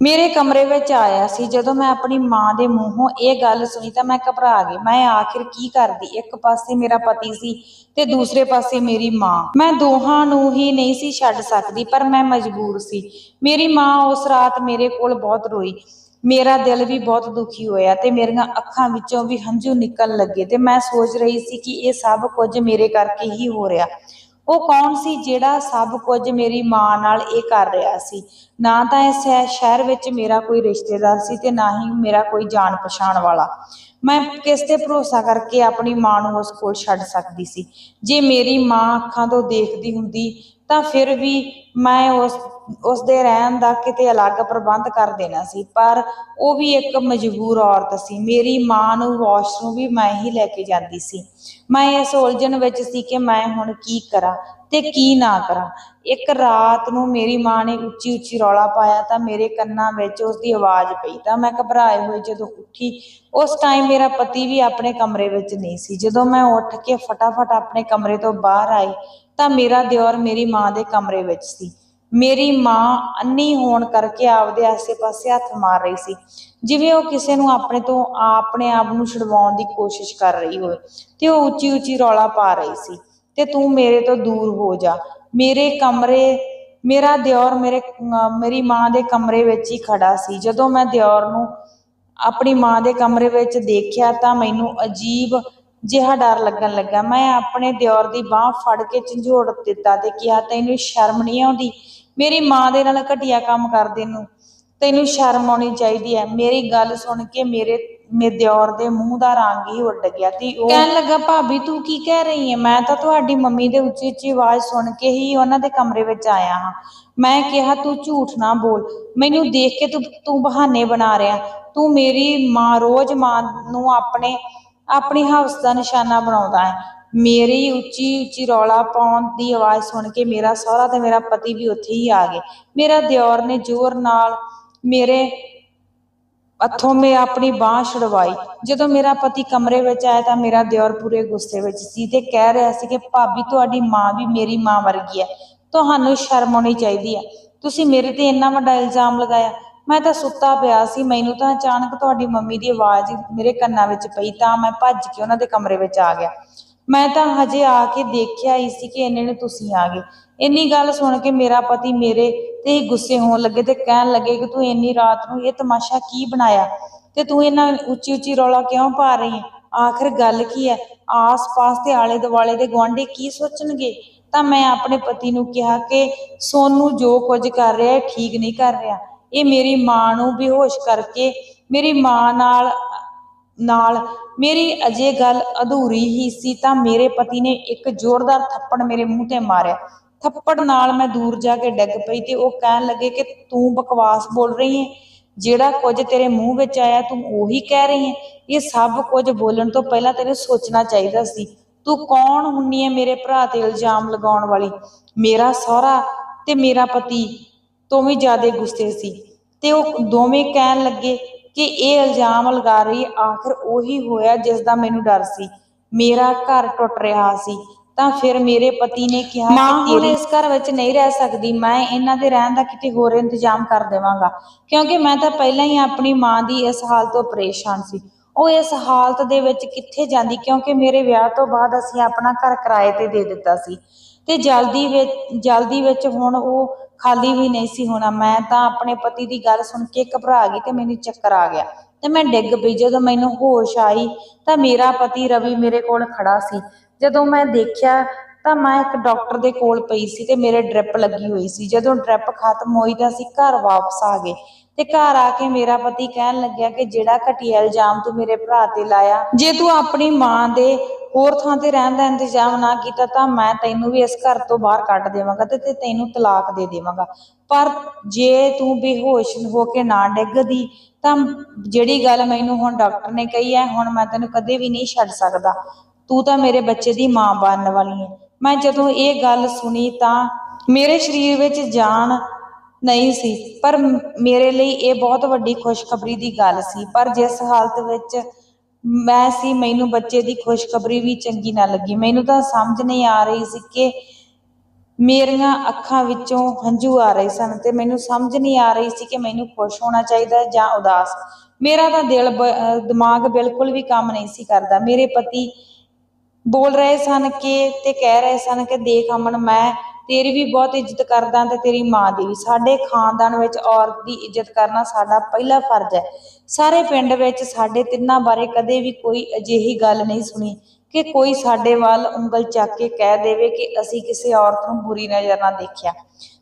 ਮੇਰੇ ਕਮਰੇ ਵਿੱਚ ਆਇਆ ਸੀ, ਜਦੋਂ ਮੈਂ ਆਪਣੀ ਮਾਂ ਦੇ ਮੂੰਹੋਂ ਇਹ ਗੱਲ ਸੁਣੀ ਤਾਂ ਮੈਂ ਘਬਰਾ ਗਈ। ਮੈਂ ਆਖਿਰ ਕੀ ਕਰਦੀ? ਇੱਕ ਪਾਸੇ ਮੇਰਾ ਪਤੀ ਸੀ ਤੇ ਦੂਸਰੇ ਪਾਸੇ ਮੇਰੀ ਮਾਂ। ਮੈਂ ਦੋਹਾਂ ਨੂੰ ਹੀ ਨਹੀਂ ਸੀ ਛੱਡ ਸਕਦੀ, ਪਰ ਮੈਂ ਮਜਬੂਰ ਸੀ। ਮੇਰੀ ਮਾਂ ਉਸ ਰਾਤ ਮੇਰੇ ਕੋਲ ਬਹੁਤ ਰੋਈ। ਮੇਰਾ ਦਿਲ ਵੀ ਬਹੁਤ ਦੁਖੀ ਹੋਇਆ ਤੇ ਮੇਰੀਆਂ ਅੱਖਾਂ ਵਿੱਚੋਂ ਵੀ ਹੰਝੂ ਨਿਕਲਣ ਲੱਗੇ ਤੇ ਮੈਂ ਸੋਚ ਰਹੀ ਸੀ ਕਿ ਇਹ ਸਭ ਕੁਝ ਮੇਰੇ ਕਰਕੇ ਹੀ ਹੋ ਰਿਹਾ। ਉਹ ਕੌਣ ਸੀ ਜਿਹੜਾ ਸਭ ਕੁਝ ਮੇਰੀ ਮਾਂ ਨਾਲ ਇਹ ਕਰ ਰਿਹਾ ਸੀ? ਨਾ ਤਾਂ ਇਸ ਸ਼ਹਿਰ ਵਿੱਚ ਮੇਰਾ ਕੋਈ ਰਿਸ਼ਤੇਦਾਰ ਸੀ ਤੇ ਨਾ ਹੀ ਮੇਰਾ ਕੋਈ ਜਾਣ ਪਛਾਣ ਵਾਲਾ। ਮੈਂ ਕਿਸ ਤੇ ਭਰੋਸਾ ਕਰਕੇ ਆਪਣੀ ਮਾਂ ਨੂੰ ਉਸ ਕੋਲ ਛੱਡ ਸਕਦੀ ਸੀ? ਜੇ ਮੇਰੀ ਮਾਂ ਅੱਖਾਂ ਤੋਂ ਦੇਖਦੀ ਹੁੰਦੀ ਤਾਂ ਫਿਰ ਵੀ ਮੈਂ ਉਸ ਉਸ ਦੇ ਰਹਿਣ ਦਾ ਕਿਤੇ ਅਲੱਗ ਪ੍ਰਬੰਧ ਕਰ ਦੇਣਾ ਸੀ, ਪਰ ਉਹ ਵੀ ਇੱਕ ਮਜਬੂਰ ਔਰਤ ਸੀ। ਮੇਰੀ ਮਾਂ ਨੂੰ ਵਾਸ਼ਰੂਮ ਵੀ ਮੈਂ ਹੀ ਲੈ ਕੇ ਜਾਂਦੀ ਸੀ। ਮੈਂ ਇਸ ਉਲਝਣ ਵਿੱਚ ਸੀ ਕਿ ਮੈਂ ਹੁਣ ਕੀ ਕਰਾਂ ਤੇ ਕੀ ਨਾ ਕਰਾਂ। ਇੱਕ ਰਾਤ ਨੂੰ ਮੇਰੀ ਮਾਂ ਨੇ ਉੱਚੀ ਉੱਚੀ ਰੌਲਾ ਪਾਇਆ ਤਾਂ ਮੇਰੇ ਕੰਨਾਂ ਵਿੱਚ ਉਸ ਦੀ ਆਵਾਜ਼ ਪਈ। ਤਾਂ ਮੈਂ ਘਬਰਾਏ ਹੋਏ ਜਦੋਂ ਉੱਠੀ, ਉਸ ਟਾਈਮ ਮੇਰਾ ਪਤੀ ਵੀ ਆਪਣੇ ਕਮਰੇ ਵਿੱਚ ਨਹੀਂ ਸੀ। ਜਦੋਂ ਮੈਂ ਉੱਠ ਕੇ ਫਟਾਫਟ ਆਪਣੇ ਕਮਰੇ ਤੋਂ ਬਾਹਰ ਆਈ ਤਾਂ ਮੇਰਾ ਦਿਓਰ ਮੇਰੀ ਮਾਂ ਦੇ ਕਮਰੇ ਵਿੱਚ ਸੀ। ਮੇਰੀ ਮਾਂ ਅੰਨੀ ਹੋਣ ਕਰਕੇ ਆਪਦੇ ਆਸੇ-ਪਾਸੇ ਹੱਥ ਮਾਰ ਰਹੀ ਸੀ। ਜਿਵੇਂ ਉਹ ਕਿਸੇ ਨੂੰ ਆਪਣੇ ਤੋਂ ਆਪਣੇ ਆਪ ਨੂੰ ਛੁਡਵਾਉਣ ਦੀ ਕੋਸ਼ਿਸ਼ ਕਰ ਰਹੀ ਹੋਵੇ, ਤੇ ਉਹ ਉੱਚੀ-ਉੱਚੀ ਰੌਲਾ ਪਾ ਰਹੀ ਸੀ। ਤੇ ਤੂੰ ਮੇਰੇ ਤੋਂ ਦੂਰ ਹੋ ਜਾ। ਮੇਰੇ ਕਮਰੇ, ਮੇਰਾ ਦਿਓਰ ਮੇਰੇ, ਮੇਰੀ ਮਾਂ ਦੇ ਕਮਰੇ ਵਿੱਚ ਹੀ ਖੜਾ ਸੀ। ਜਦੋਂ ਮੈਂ ਦਿਓਰ ਨੂੰ ਆਪਣੀ ਮਾਂ ਦੇ ਕਮਰੇ ਵਿੱਚ ਦੇਖਿਆ ਤਾਂ ਮੈਨੂੰ ਅਜੀਬ ਜਿਹਾ ਡਰ ਲੱਗਣ ਲੱਗਾ। ਮੈਂ ਆਪਣੇ ਦਿਓਰ ਦੀ ਬਾਹ ਫੜ ਕੇ ਝੰਜੋੜ ਦਿੱਤਾ ਤੇ ਕਿਹਾ, ਤੈਨੂੰ ਸ਼ਰਮ ਨਹੀਂ ਆਉਂਦੀ? ਮੇਰੀ ਮਾਂ ਦੇ ਨਾਲ ਘਟੀਆ ਕੰਮ ਕਰਦੇ ਨੂੰ। ਤੈਨੂੰ ਸ਼ਰਮ ਆਉਣੀ ਚਾਹੀਦੀ ਹੈ। ਮੇਰੀ ਗੱਲ ਸੁਣ ਕੇ ਮੇਰੇ ਮੇਰੇ ਦਿਓਰ ਦੇ ਮੂੰਹ ਦਾ ਰੰਗ ਹੀ ਉੱਡ ਗਿਆ ਤੇ ਉਹ ਕਹਿਣ ਲੱਗਾ, ਭਾਬੀ, ਤੂੰ ਕੀ ਕਹਿ ਰਹੀ ਹੈ? ਮੈਂ ਤਾਂ ਤੁਹਾਡੀ ਮੰਮੀ ਦੇ ਉੱਚੀ ਉੱਚੀ ਆਵਾਜ਼ ਸੁਣ ਕੇ ਹੀ ਉਹਨਾਂ ਦੇ ਕਮਰੇ ਵਿੱਚ ਆਇਆ ਹਾਂ। ਮੈਂ ਕਿਹਾ, ਤੂੰ ਝੂਠ ਨਾ ਬੋਲ। ਮੈਨੂੰ ਦੇਖ ਕੇ ਤੂੰ ਤੂੰ ਬਹਾਨੇ ਬਣਾ ਰਿਹਾ। ਤੂੰ ਮੇਰੀ ਮਾਂ, ਰੋਜ਼ ਮਾਂ ਨੂੰ ਆਪਣੇ ਆਪਣੀ ਹਵਸ ਦਾ ਨਿਸ਼ਾਨਾ ਬਣਾਉਂਦਾ ਹੈ। ਮੇਰੀ ਉੱਚੀ ਉੱਚੀ ਰੌਲਾ ਪਾਉਣ ਦੀ ਆਵਾਜ਼ ਸੁਣ ਕੇ ਮੇਰਾ ਸਹੁਰਾ ਤੇ ਮੇਰਾ ਪਤੀ ਵੀ ਉੱਥੇ ਹੀ ਆ ਗਏ। ਮੇਰਾ ਦਿਓਰ ਨੇ ਜ਼ੋਰ ਨਾਲ ਮੇਰੇ ਹੱਥੋਂ ਮੈਂ ਆਪਣੀ ਬਾਹ ਛੁਡਵਾਈ। ਜਦੋਂ ਮੇਰਾ ਪਤੀ ਕਮਰੇ ਵਿੱਚ ਆਇਆ ਤਾਂ ਮੇਰਾ ਦਿਓਰ ਪੂਰੇ ਗੁੱਸੇ ਵਿੱਚ ਸੀ ਤੇ ਕਹਿ ਰਿਹਾ ਸੀ ਕਿ, ਭਾਬੀ, ਤੁਹਾਡੀ ਮਾਂ ਵੀ ਮੇਰੀ ਮਾਂ ਵਰਗੀ ਹੈ। ਤੁਹਾਨੂੰ ਸ਼ਰਮ ਆਉਣੀ ਚਾਹੀਦੀ ਹੈ। ਤੁਸੀਂ ਮੇਰੇ ਤੇ ਇੰਨਾ ਵੱਡਾ ਇਲਜ਼ਾਮ ਲਗਾਇਆ। ਮੈਂ ਤਾਂ ਸੁੱਤਾ ਪਿਆ ਸੀ, ਮੈਨੂੰ ਤਾਂ ਅਚਾਨਕ ਤੁਹਾਡੀ ਮੰਮੀ ਦੀ ਆਵਾਜ਼ ਮੇਰੇ ਕੰਨਾਂ ਵਿੱਚ ਪਈ, ਤਾਂ ਮੈਂ ਭੱਜ ਕੇ ਉਹਨਾਂ ਦੇ ਕਮਰੇ ਵਿੱਚ ਆ ਗਿਆ। ਮੈਂ ਤਾਂ ਹਜੇ ਆ ਕੇ ਦੇਖਿਆ ਹੀ ਸੀ ਕਿ ਇੰਨੇ ਨੇ ਤੁਸੀਂ ਆ ਗਏ। ਇੰਨੀ ਗੱਲ ਸੁਣ ਕੇ ਮੇਰਾ ਪਤੀ ਮੇਰੇ ਤੇ ਹੀ ਗੁੱਸੇ ਹੋਣ ਲੱਗੇ ਤੇ ਕਹਿਣ ਲੱਗੇ ਕਿ ਤੂੰ ਇੰਨੀ ਰਾਤ ਨੂੰ ਇਹ ਤਮਾਸ਼ਾ ਕੀ ਬਣਾਇਆ? ਤੇ ਤੂੰ ਇਹਨਾਂ ਉੱਚੀ ਉੱਚੀ ਰੌਲਾ ਕਿਉਂ ਪਾ ਰਹੀ ਹੈ? ਆਖਿਰ ਗੱਲ ਕੀ ਹੈ? ਆਸ-ਪਾਸ ਤੇ ਆਲੇ ਦੁਆਲੇ ਦੇ ਗੁਆਂਢੀ ਕੀ ਸੋਚਣਗੇ? ਤਾਂ ਮੈਂ ਆਪਣੇ ਪਤੀ ਨੂੰ ਕਿਹਾ ਕਿ ਸੋਨੂੰ ਜੋ ਕੁਝ ਕਰ ਰਿਹਾ, ਇਹ ਠੀਕ ਨਹੀਂ ਕਰ ਰਿਹਾ। ਇਹ ਮੇਰੀ ਮਾਂ ਨੂੰ ਬੇਹੋਸ਼ ਕਰਕੇ, ਮੇਰੀ ਮਾਂ ਨਾਲ ਨਾਲ ਮੇਰੀ ਅਜੇ ਗੱਲ ਅਧੂਰੀ ਹੀ ਸੀ ਤਾਂ ਮੇਰੇ ਪਤੀ ਨੇ ਇੱਕ ਜ਼ੋਰਦਾਰ ਥੱਪੜ ਮੇਰੇ ਮੂੰਹ ਤੇ ਮਾਰਿਆ। ਥੱਪੜ ਨਾਲ ਮੈਂ ਦੂਰ ਜਾ ਕੇ ਡਿੱਗ ਪਈ ਤੇ ਉਹ ਕਹਿਣ ਲੱਗੇ ਕਿ ਤੂੰ ਬਕਵਾਸ ਬੋਲ ਰਹੀ ਹੈ ਜਿਹੜਾ ਕੁਝ ਤੇਰੇ ਮੂੰਹ ਵਿੱਚ ਆਇਆ ਤੂੰ ਉਹੀ ਕਹਿ ਰਹੀ ਹੈ ਇਹ ਸਭ ਕੁਝ ਬੋਲਣ ਤੋਂ ਪਹਿਲਾਂ ਤੈਨੂੰ ਸੋਚਣਾ ਚਾਹੀਦਾ ਸੀ। ਤੂੰ ਕੌਣ ਹੁੰਨੀ ਹੈ ਮੇਰੇ ਭਰਾ ਤੇ ਇਲਜ਼ਾਮ ਲਗਾਉਣ ਵਾਲੀ? ਮੇਰਾ ਸਹੁਰਾ ਤੇ ਮੇਰਾ ਪਤੀ। ਤੋਂ ਵੀ ਜ਼ਿਆਦਾ ਗੁੱਸੇ ਸੀ ਤੇ ਉਹ ਦੋਵੇਂ ਕਹਿਣ ਲੱਗੇ ਕਿ ਇਹ ਇਲਜ਼ਾਮ ਲਗਾ ਰਹੀ ਆਖਰ ਉਹੀ ਹੋਇਆ ਜਿਸ ਦਾ ਮੈਨੂੰ ਡਰ ਸੀ। ਮੇਰਾ ਘਰ ਟੁੱਟ ਰਿਹਾ ਸੀ ਤਾਂ ਫਿਰ ਮੇਰੇ ਪਤੀ ਨੇ ਕਿਹਾ ਮਾਂ ਹੁਣ ਇਸ ਘਰ ਵਿੱਚ ਨਹੀਂ ਰਹਿ ਸਕਦੀ ਮੈਂ ਇਹਨਾਂ ਦੇ ਰਹਿਣ ਦਾ ਕਿਤੇ ਹੋਰ ਇੰਤਜ਼ਾਮ ਕਰ ਦੇਵਾਂਗਾ। ਕਿਉਂਕਿ ਮੈਂ ਤਾਂ ਪਹਿਲਾਂ ਹੀ ਆਪਣੀ ਮਾਂ ਦੀ ਇਸ ਹਾਲਤ ਤੋਂ ਪਰੇਸ਼ਾਨ ਸੀ। ਉਹ ਇਸ ਹਾਲਤ ਦੇ ਵਿੱਚ ਕਿੱਥੇ ਜਾਂਦੀ ਕਿਉਂਕਿ ਮੇਰੇ ਵਿਆਹ ਤੋਂ ਬਾਅਦ ਅਸੀਂ ਆਪਣਾ ਘਰ ਕਿਰਾਏ ਤੇ ਦੇ ਦਿੱਤਾ ਸੀ। ਤੇ ਜਲਦੀ ਵਿੱਚ ਜਲਦੀ ਵਿੱਚ ਹੁਣ ਉਹ ਖਾਲੀ ਵੀ ਨਹੀਂ ਸੀ ਹੋਣਾ, ਮੈਂ ਤਾਂ ਆਪਣੇ ਪਤੀ ਦੀ ਗੱਲ ਸੁਣ ਕੇ ਘਬਰਾ ਗਈ ਤੇ ਮੈਨੂੰ ਚੱਕਰ ਆ ਗਿਆ ਤੇ ਮੈਂ ਡਿੱਗ ਪਈ। ਜਦੋਂ ਮੈਨੂੰ ਹੋਸ਼ ਆਈ ਤਾਂ ਮੇਰਾ ਪਤੀ ਰਵੀ ਮੇਰੇ ਕੋਲ ਖੜਾ ਸੀ। ਜਦੋਂ ਮੈਂ ਦੇਖਿਆ ਤਾਂ ਮੈਂ ਇੱਕ ਡਾਕਟਰ ਦੇ ਕੋਲ ਪਈ ਸੀ ਤੇ ਮੇਰੇ ਡ੍ਰਿਪ ਲੱਗੀ ਹੋਈ ਸੀ। ਜਦੋਂ ਡ੍ਰਿਪ ਖਤਮ ਹੋਈ ਤਾਂ ਅਸੀਂ ਘਰ ਵਾਪਸ ਆ ਗਏ ਤੇ ਘਰ ਆ ਕੇ ਮੇਰਾ ਪਤੀ ਕਹਿਣ ਲੱਗਿਆ ਕਿ ਜਿਹੜਾ ਘਟੀਆ ਇਲਜ਼ਾਮ ਤੂੰ ਮੇਰੇ ਭਰਾ ਤੇ ਲਾਇਆ, ਜੇ ਤੂੰ ਆਪਣੀ ਮਾਂ ਦੇ ਹੋਰ ਥਾਂ ਤੇ ਰਹਿਣ ਦਾ ਇੰਤਜ਼ਾਮ ਨਾ ਕੀਤਾ ਤਾਂ ਮੈਂ ਤੈਨੂੰ ਵੀ ਇਸ ਘਰ ਤੋਂ ਬਾਹਰ ਕੱਢ ਦੇਵਾਂਗਾ ਤੇ ਤੇ ਤੈਨੂੰ ਤਲਾਕ ਦੇ ਦੇਵਾਂਗਾ। ਪਰ ਜੇ ਤੂੰ ਬੇਹੋਸ਼ ਹੋ ਕੇ ਨਾ ਡਿੱਗਦੀ ਤਾਂ ਜਿਹੜੀ ਗੱਲ ਮੈਨੂੰ ਹੁਣ ਡਾਕਟਰ ਨੇ ਕਹੀ ਹੈ, ਹੁਣ ਮੈਂ ਤੈਨੂੰ ਕਦੇ ਵੀ ਨਹੀਂ ਛੱਡ ਸਕਦਾ। ਤੂੰ ਤਾਂ ਮੇਰੇ ਬੱਚੇ ਦੀ ਮਾਂ ਬਣਨ ਵਾਲੀ ਹੈ। ਮੈਂ ਜਦੋਂ ਇਹ ਗੱਲ ਸੁਣੀ ਤਾਂ ਮੇਰੇ ਸਰੀਰ ਵਿੱਚ ਜਾਨ ਨਹੀਂ ਸੀ, ਪਰ ਮੇਰੇ ਲਈ ਇਹ ਬਹੁਤ ਵੱਡੀ ਖੁਸ਼ਖਬਰੀ ਦੀ ਗੱਲ ਸੀ। ਪਰ ਜਿਸ ਹਾਲਤ ਵਿੱਚ ਮੈਂ ਸੀ, ਮੈਨੂੰ ਬੱਚੇ ਦੀ ਖੁਸ਼ਖਬਰੀ ਵੀ ਚੰਗੀ ਨਾ ਲੱਗੀ। ਮੈਨੂੰ ਤਾਂ ਸਮਝ ਨਹੀਂ ਆ ਰਹੀ ਸੀ ਕਿ ਮੇਰੀਆਂ ਅੱਖਾਂ ਵਿੱਚੋਂ ਹੰਝੂ ਆ ਰਹੇ ਸਨ ਤੇ ਮੈਨੂੰ ਸਮਝ ਨਹੀਂ ਆ ਰਹੀ ਸੀ ਕਿ ਮੈਨੂੰ ਖੁਸ਼ ਹੋਣਾ ਚਾਹੀਦਾ ਜਾਂ ਉਦਾਸ। ਮੇਰਾ ਤਾਂ ਦਿਲ ਬ- ਦਿਮਾਗ ਬਿਲਕੁਲ ਵੀ ਕੰਮ ਨਹੀਂ ਸੀ ਕਰਦਾ। ਮੇਰੇ ਪਤੀ ਬੋਲ ਰਹੇ ਸਨ ਕਿ ਤੇ ਕਹਿ ਰਹੇ ਸਨ ਕਿ ਦੇਖ ਅਮਨ, ਮੈਂ ਤੇਰੀ ਵੀ ਬਹੁਤ ਇੱਜ਼ਤ ਕਰਦਾ ਤੇ ਤੇਰੀ ਮਾਂ ਦੀ ਵੀ। ਸਾਡੇ ਖਾਨਦਾਨ ਵਿੱਚ ਔਰਤ ਦੀ ਇੱਜ਼ਤ ਕਰਨਾ ਸਾਡਾ ਪਹਿਲਾ ਫਰਜ਼ ਹੈ। ਸਾਰੇ ਪਿੰਡ ਵਿੱਚ ਸਾਡੇ ਤਿੰਨਾਂ ਬਾਰੇ ਕਦੇ ਵੀ ਕੋਈ ਅਜਿਹੀ ਗੱਲ ਨਹੀਂ ਸੁਣੀ ਕਿ ਕੋਈ ਸਾਡੇ ਵੱਲ ਉਂਗਲ ਚੱਕ ਕੇ ਕਹਿ ਦੇਵੇ ਕਿ ਅਸੀਂ ਕਿਸੇ ਔਰਤ ਨੂੰ ਬੁਰੀ ਨਜ਼ਰ ਨਾਲ ਦੇਖਿਆ।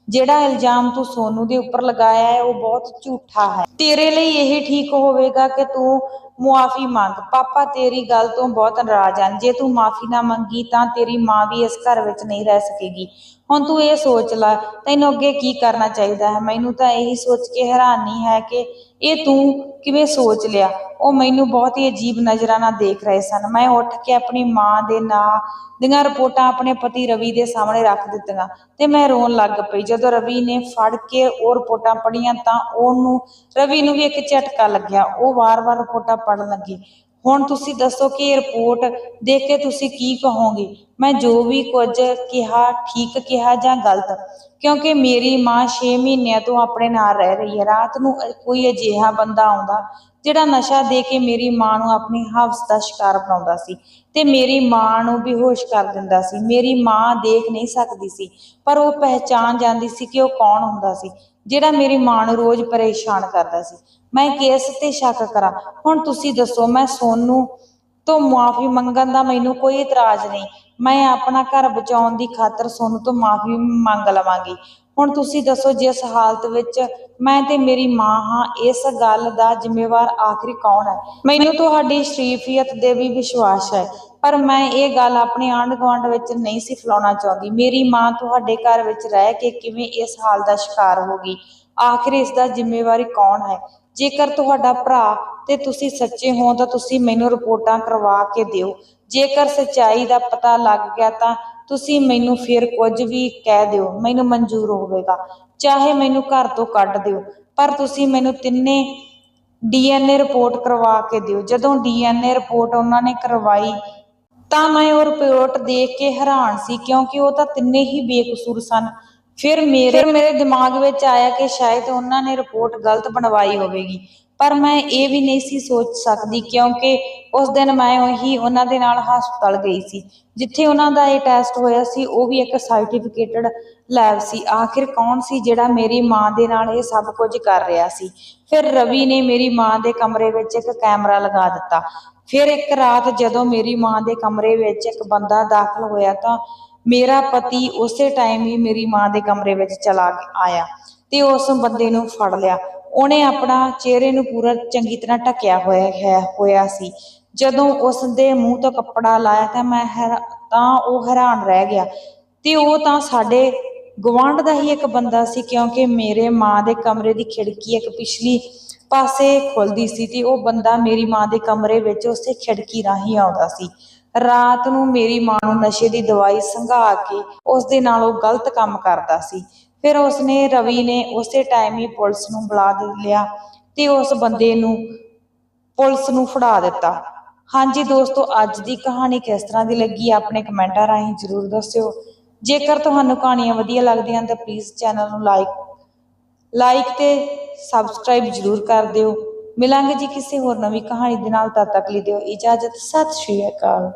ਜਿਹੜਾ ਇਲਜ਼ਾਮ ਤੂੰ ਸੋਨੂ ਦੇ ਉੱਪਰ ਲਗਾਇਆ ਹੈ, ਉਹ ਬਹੁਤ ਝੂਠਾ ਹੈ। ਤੇਰੇ ਲਈ ਇਹ ਠੀਕ ਹੋਵੇਗਾ ਕਿ ਤੂੰ ਮੁਆਫੀ ਮੰਗ। ਪਾਪਾ, ਤੇਰੀ ਗੱਲ ਤੋਂ ਬਹੁਤ ਨਾਰਾਜ਼ ਹਨ। ਜੇ ਤੂੰ ਮਾਫੀ ਨਾ ਮੰਗੀ ਤਾਂ ਤੇਰੀ ਮਾਂ ਵੀ ਇਸ ਘਰ ਵਿੱਚ ਨਹੀਂ ਰਹਿ ਸਕੇਗੀ। ਹੁਣ ਤੂੰ ਇਹ ਸੋਚ ਲੈ, ਤੈਨੂੰ ਅੱਗੇ ਕੀ ਕਰਨਾ ਚਾਹੀਦਾ ਹੈ? ਮੈਨੂੰ ਤਾਂ ਇਹੀ ਸੋਚ ਕੇ ਹੈਰਾਨੀ ਹੈ ਕਿ ਇਹ ਤੂੰ ਕਿਵੇਂ ਸੋਚ ਲਿਆ? ਉਹ ਮੈਨੂੰ ਬਹੁਤ ਹੀ ਅਜੀਬ ਨਜ਼ਰਾਂ ਨਾਲ ਦੇਖ ਰਹੇ ਸਨ। ਮੈਂ ਉੱਠ ਕੇ ਆਪਣੀ ਮਾਂ ਦੇ ਨਾਂ ਦੀਆਂ ਰਿਪੋਰਟਾਂ ਆਪਣੇ ਪਤੀ ਰਵੀ ਦੇ ਸਾਹਮਣੇ ਰੱਖ ਦਿੱਤੀਆਂ ਤੇ ਮੈਂ ਰੋਣ ਲੱਗ ਪਈ। ਜਦੋਂ ਰਵੀ ਨੇ ਫੜ ਕੇ ਉਹ ਰਿਪੋਰਟਾਂ ਪੜੀਆਂ ਤਾਂ ਉਹਨੂੰ, ਰਵੀ ਨੂੰ ਵੀ ਇੱਕ ਝਟਕਾ ਲੱਗਿਆ। ਉਹ ਵਾਰ-ਵਾਰ ਰਿਪੋਰਟਾਂ ਪੜਨ ਲੱਗੀ। ਹੁਣ ਤੁਸੀਂ ਦੱਸੋ ਕਿ ਇਹ ਰਿਪੋਰਟ ਦੇਖ ਕੇ ਤੁਸੀਂ ਕੀ ਕਹੋਗੇ? ਮੈਂ ਜੋ ਵੀ ਕੁਝ ਕਿਹਾ, ਠੀਕ ਕਿਹਾ ਜਾਂ ਗਲਤ? ਕਿਉਂਕਿ ਮੇਰੀ ਮਾਂ 6 ਮਹੀਨਿਆਂ ਤੋਂ ਆਪਣੇ ਨਾਲ ਰਹਿ ਰਹੀ ਹੈ। ਰਾਤ ਨੂੰ ਕੋਈ ਅਜਿਹਾ ਬੰਦਾ ਆਉਂਦਾ ਜਿਹੜਾ ਨਸ਼ਾ ਦੇ ਕੇ ਮੇਰੀ ਮਾਂ ਨੂੰ ਆਪਣੀ ਹਵਸ ਦਾ ਸ਼ਿਕਾਰ ਬਣਾਉਂਦਾ ਸੀ ਤੇ ਮੇਰੀ ਮਾਂ ਨੂੰ ਬੇਹੋਸ਼ ਕਰ ਦਿੰਦਾ ਸੀ। ਮੇਰੀ ਮਾਂ ਦੇਖ ਨਹੀਂ ਸਕਦੀ ਸੀ, ਪਰ ਉਹ ਪਹਿਚਾਨ ਜਾਂਦੀ ਸੀ ਕਿ ਉਹ ਕੌਣ ਹੁੰਦਾ ਸੀ। ਜਿਹੜਾ ਮੇਰੀ ਮਾਂ ਨੂੰ ਰੋਜ਼ ਪਰੇਸ਼ਾਨ ਕਰਦਾ ਸੀ। ਮੈਂ ਕੇਸ ਤੇ ਸ਼ੱਕ ਕਰਾਂ। ਹੁਣ ਤੁਸੀਂ ਦੱਸੋ, ਮੈਂ ਸੋਨੂੰ ਤੋਂ ਮੁਆਫੀ ਮੰਗਣ ਦਾ ਮੈਨੂੰ ਕੋਈ ਇਤਰਾਜ਼ ਨਹੀਂ। ਮੈਂ ਆਪਣਾ ਘਰ ਬਚਾਉਣ ਦੀ ਖਾਤਰ ਸੋਨੂੰ ਤੋਂ ਮਾਫੀ ਮੰਗ ਲਵਾਂਗੀ। ਹੁਣ ਤੁਸੀਂ ਦੱਸੋ ਜਿਸ ਹਾਲਤ ਵਿੱਚ ਮੈਂ ਤੇ ਮੇਰੀ ਮਾਂ ਹਾਂ, ਇਸ ਗੱਲ ਦਾ ਜ਼ਿੰਮੇਵਾਰ ਆਖਰੀ ਕੌਣ ਹੈ? ਮੈਨੂੰ ਤੁਹਾਡੀ ਸ਼ਰੀਫੀਅਤ ਦੇ ਵੀ ਵਿਸ਼ਵਾਸ ਹੈ, ਪਰ ਮੈਂ ਇਹ ਗੱਲ ਆਪਣੇ ਆਂਢ ਗੁਆਂਢ ਵਿੱਚ ਨਹੀਂ ਸੀ ਫੈਲਾਉਣਾ ਚਾਹੁੰਦੀ। ਮੇਰੀ ਮਾਂ ਤੁਹਾਡੇ ਘਰ ਵਿੱਚ ਰਹਿ ਕੇ ਕਿਵੇਂ ਇਸ ਹਾਲ ਦਾ ਸ਼ਿਕਾਰ ਹੋ ਗਈ? ਆਖਿਰ ਇਸ ਦਾ ਜ਼ਿੰਮੇਵਾਰੀ ਕੌਣ ਹੈ? ਜੇਕਰ ਤੁਹਾਡਾ ਭਰਾ ਤੇ ਤੁਸੀਂ ਸੱਚੇ ਹੋ ਤਾਂ ਤੁਸੀਂ ਮੈਨੂੰ ਰਿਪੋਰਟਾਂ ਕਰਵਾ ਕੇ ਦਿਓ। ਜੇਕਰ ਸੱਚਾਈ ਦਾ ਪਤਾ ਲੱਗ ਗਿਆ ਤਾਂ ਤੁਸੀਂ ਮੈਨੂੰ ਫਿਰ ਕੁਝ ਵੀ ਕਹਿ ਦਿਓ, ਮੈਨੂੰ ਮਨਜ਼ੂਰ ਹੋਵੇਗਾ। ਚਾਹੇ ਮੈਨੂੰ ਘਰ ਤੋਂ ਕੱਢ ਦਿਓ, ਪਰ ਤੁਸੀਂ ਮੈਨੂੰ ਤਿੰਨੇ ਡੀਐਨਏ ਰਿਪੋਰਟ ਕਰਵਾ ਕੇ ਦਿਓ। ਜਦੋਂ ਡੀਐਨਏ ਰਿਪੋਰਟ ਉਹਨਾਂ ਨੇ ਕਰਵਾਈ, ਤਾਂ ਮੈਂ ਉਹ ਰਿਪੋਰਟ ਦੇਖ ਕੇ ਹੈਰਾਨ ਸੀ, ਕਿਉਂਕਿ ਉਹ ਤਾਂ ਤਿੰਨੇ ਹੀ ਬੇਕਸੂਰ ਸਨ। ਫਿਰ ਮੇਰੇ ਮੇਰੇ ਦਿਮਾਗ ਵਿੱਚ ਆਇਆ ਕਿ ਸ਼ਾਇਦ ਉਹਨਾਂ ਨੇ ਰਿਪੋਰਟ ਗਲਤ ਬਣਵਾਈ ਹੋਵੇਗੀ। ਪਰ ਮੈਂ ਇਹ ਵੀ ਨਹੀਂ ਸੀ ਸੋਚ ਸਕਦੀ ਕਿਉਂਕਿ ਉਸ ਦਿਨ ਮੈਂ ਉਹੀ ਉਹਨਾਂ ਦੇ ਨਾਲ ਹਸਪਤਾਲ ਗਈ ਸੀ। ਜਿੱਥੇ ਉਹਨਾਂ ਦਾ ਇਹ ਟੈਸਟ ਹੋਇਆ ਸੀ, ਉਹ ਵੀ ਇੱਕ ਸਰਟੀਫਿਕੇਟਡ ਲੈਬ ਸੀ। ਆਖਿਰ ਕੌਣ ਸੀ ਜਿਹੜਾ ਮੇਰੀ ਮਾਂ ਦੇ ਨਾਲ ਇਹ ਸਭ ਕੁਝ ਕਰ ਰਿਹਾ ਸੀ? ਫਿਰ ਰਵੀ ਨੇ ਮੇਰੀ ਮਾਂ ਦੇ ਕਮਰੇ ਵਿੱਚ ਇੱਕ ਕੈਮਰਾ ਲਗਾ ਦਿੱਤਾ। ਫਿਰ ਇੱਕ ਰਾਤ ਜਦੋਂ ਮੇਰੀ ਮਾਂ ਦੇ ਕਮਰੇ ਵਿੱਚ ਇੱਕ ਬੰਦਾ ਦਾਖਲ ਹੋਇਆ ਤਾਂ ਮੇਰਾ ਪਤੀ ਉਸੇ ਟਾਈਮ ਹੀ ਮੇਰੀ ਮਾਂ ਦੇ ਕਮਰੇ ਵਿੱਚ ਚਲਾ ਆਇਆ ਤੇ ਉਸ ਬੰਦੇ ਨੂੰ ਫੜ ਲਿਆ। ਉਹਨੇ ਆਪਣਾ ਚਿਹਰੇ ਨੂੰ ਪੂਰਾ ਚੰਗੀ ਤਰ੍ਹਾਂ ਢੱਕਿਆ ਹੋਇਆ ਹੈ, ਹੋਇਆ ਸੀ। ਜਦੋਂ ਉਸ ਦੇ ਮੂੰਹ ਤੋਂ ਕੱਪੜਾ ਲਾਇਆ ਤਾਂ ਮੈਂ ਹੈਰਾ- ਤਾਂ ਉਹ ਹੈਰਾਨ ਰਹਿ ਗਿਆ। ਤੇ ਉਹ ਤਾਂ ਸਾਡੇ ਗਵਾਂਢ ਦਾ ਹੀ ਇੱਕ ਬੰਦਾ ਸੀ, ਕਿਉਂਕਿ ਮੇਰੇ ਮਾਂ ਦੇ ਕਮਰੇ ਦੀ ਖਿੜਕੀ ਇੱਕ ਪਿਛਲੀ ਪਾਸੇ ਖੁੱਲਦੀ ਸੀ ਤੇ ਉਹ ਬੰਦਾ ਮੇਰੀ ਮਾਂ ਦੇ ਕਮਰੇ ਵਿੱਚ ਉਸੇ ਖਿੜਕੀ ਰਾਹੀਂ ਆਉਂਦਾ ਸੀ। ਰਾਤ ਨੂੰ ਮੇਰੀ ਮਾਂ ਨੂੰ ਨਸ਼ੇ ਦੀ ਦਵਾਈ ਸੰਘਾ ਕੇ ਉਸ ਦੇ ਨਾਲ ਉਹ ਗਲਤ ਕੰਮ ਕਰਦਾ ਸੀ। ਫਿਰ ਉਸਨੇ ਰਵੀ ਨੇ ਉਸੇ ਟਾਈਮ ਹੀ ਪੁਲਿਸ ਨੂੰ ਬੁਲਾ ਲਿਆ ਤੇ ਉਸ ਬੰਦੇ ਨੂੰ ਪੁਲਿਸ ਨੂੰ ਫੜਾ ਦਿੱਤਾ। ਹਾਂਜੀ ਦੋਸਤੋ, ਅੱਜ ਦੀ ਕਹਾਣੀ ਕਿਸ ਤਰ੍ਹਾਂ ਦੀ ਲੱਗੀ ਆਪਣੇ ਕਮੈਂਟਾਂ ਰਾਹੀਂ ਜਰੂਰ ਦੱਸਿਓ। ਜੇਕਰ ਤੁਹਾਨੂੰ ਕਹਾਣੀਆਂ ਵਧੀਆ ਲੱਗਦੀਆਂ ਤਾਂ ਪਲੀਜ਼ ਚੈਨਲ ਨੂੰ ਲਾਈਕ ਲਾਈਕ ਤੇ ਸਬਸਕ੍ਰਾਈਬ ਜਰੂਰ ਕਰ ਦਿਓ। ਮਿਲਾਂਗੇ ਜੀ ਕਿਸੇ ਹੋਰ ਨਵੀਂ ਕਹਾਣੀ ਦੇ ਨਾਲ, ਤਦ ਤੱਕ ਲਈ ਦਿਓ ਇਜਾਜ਼ਤ। ਸਤਿ ਸ਼੍ਰੀ ਅਕਾਲ।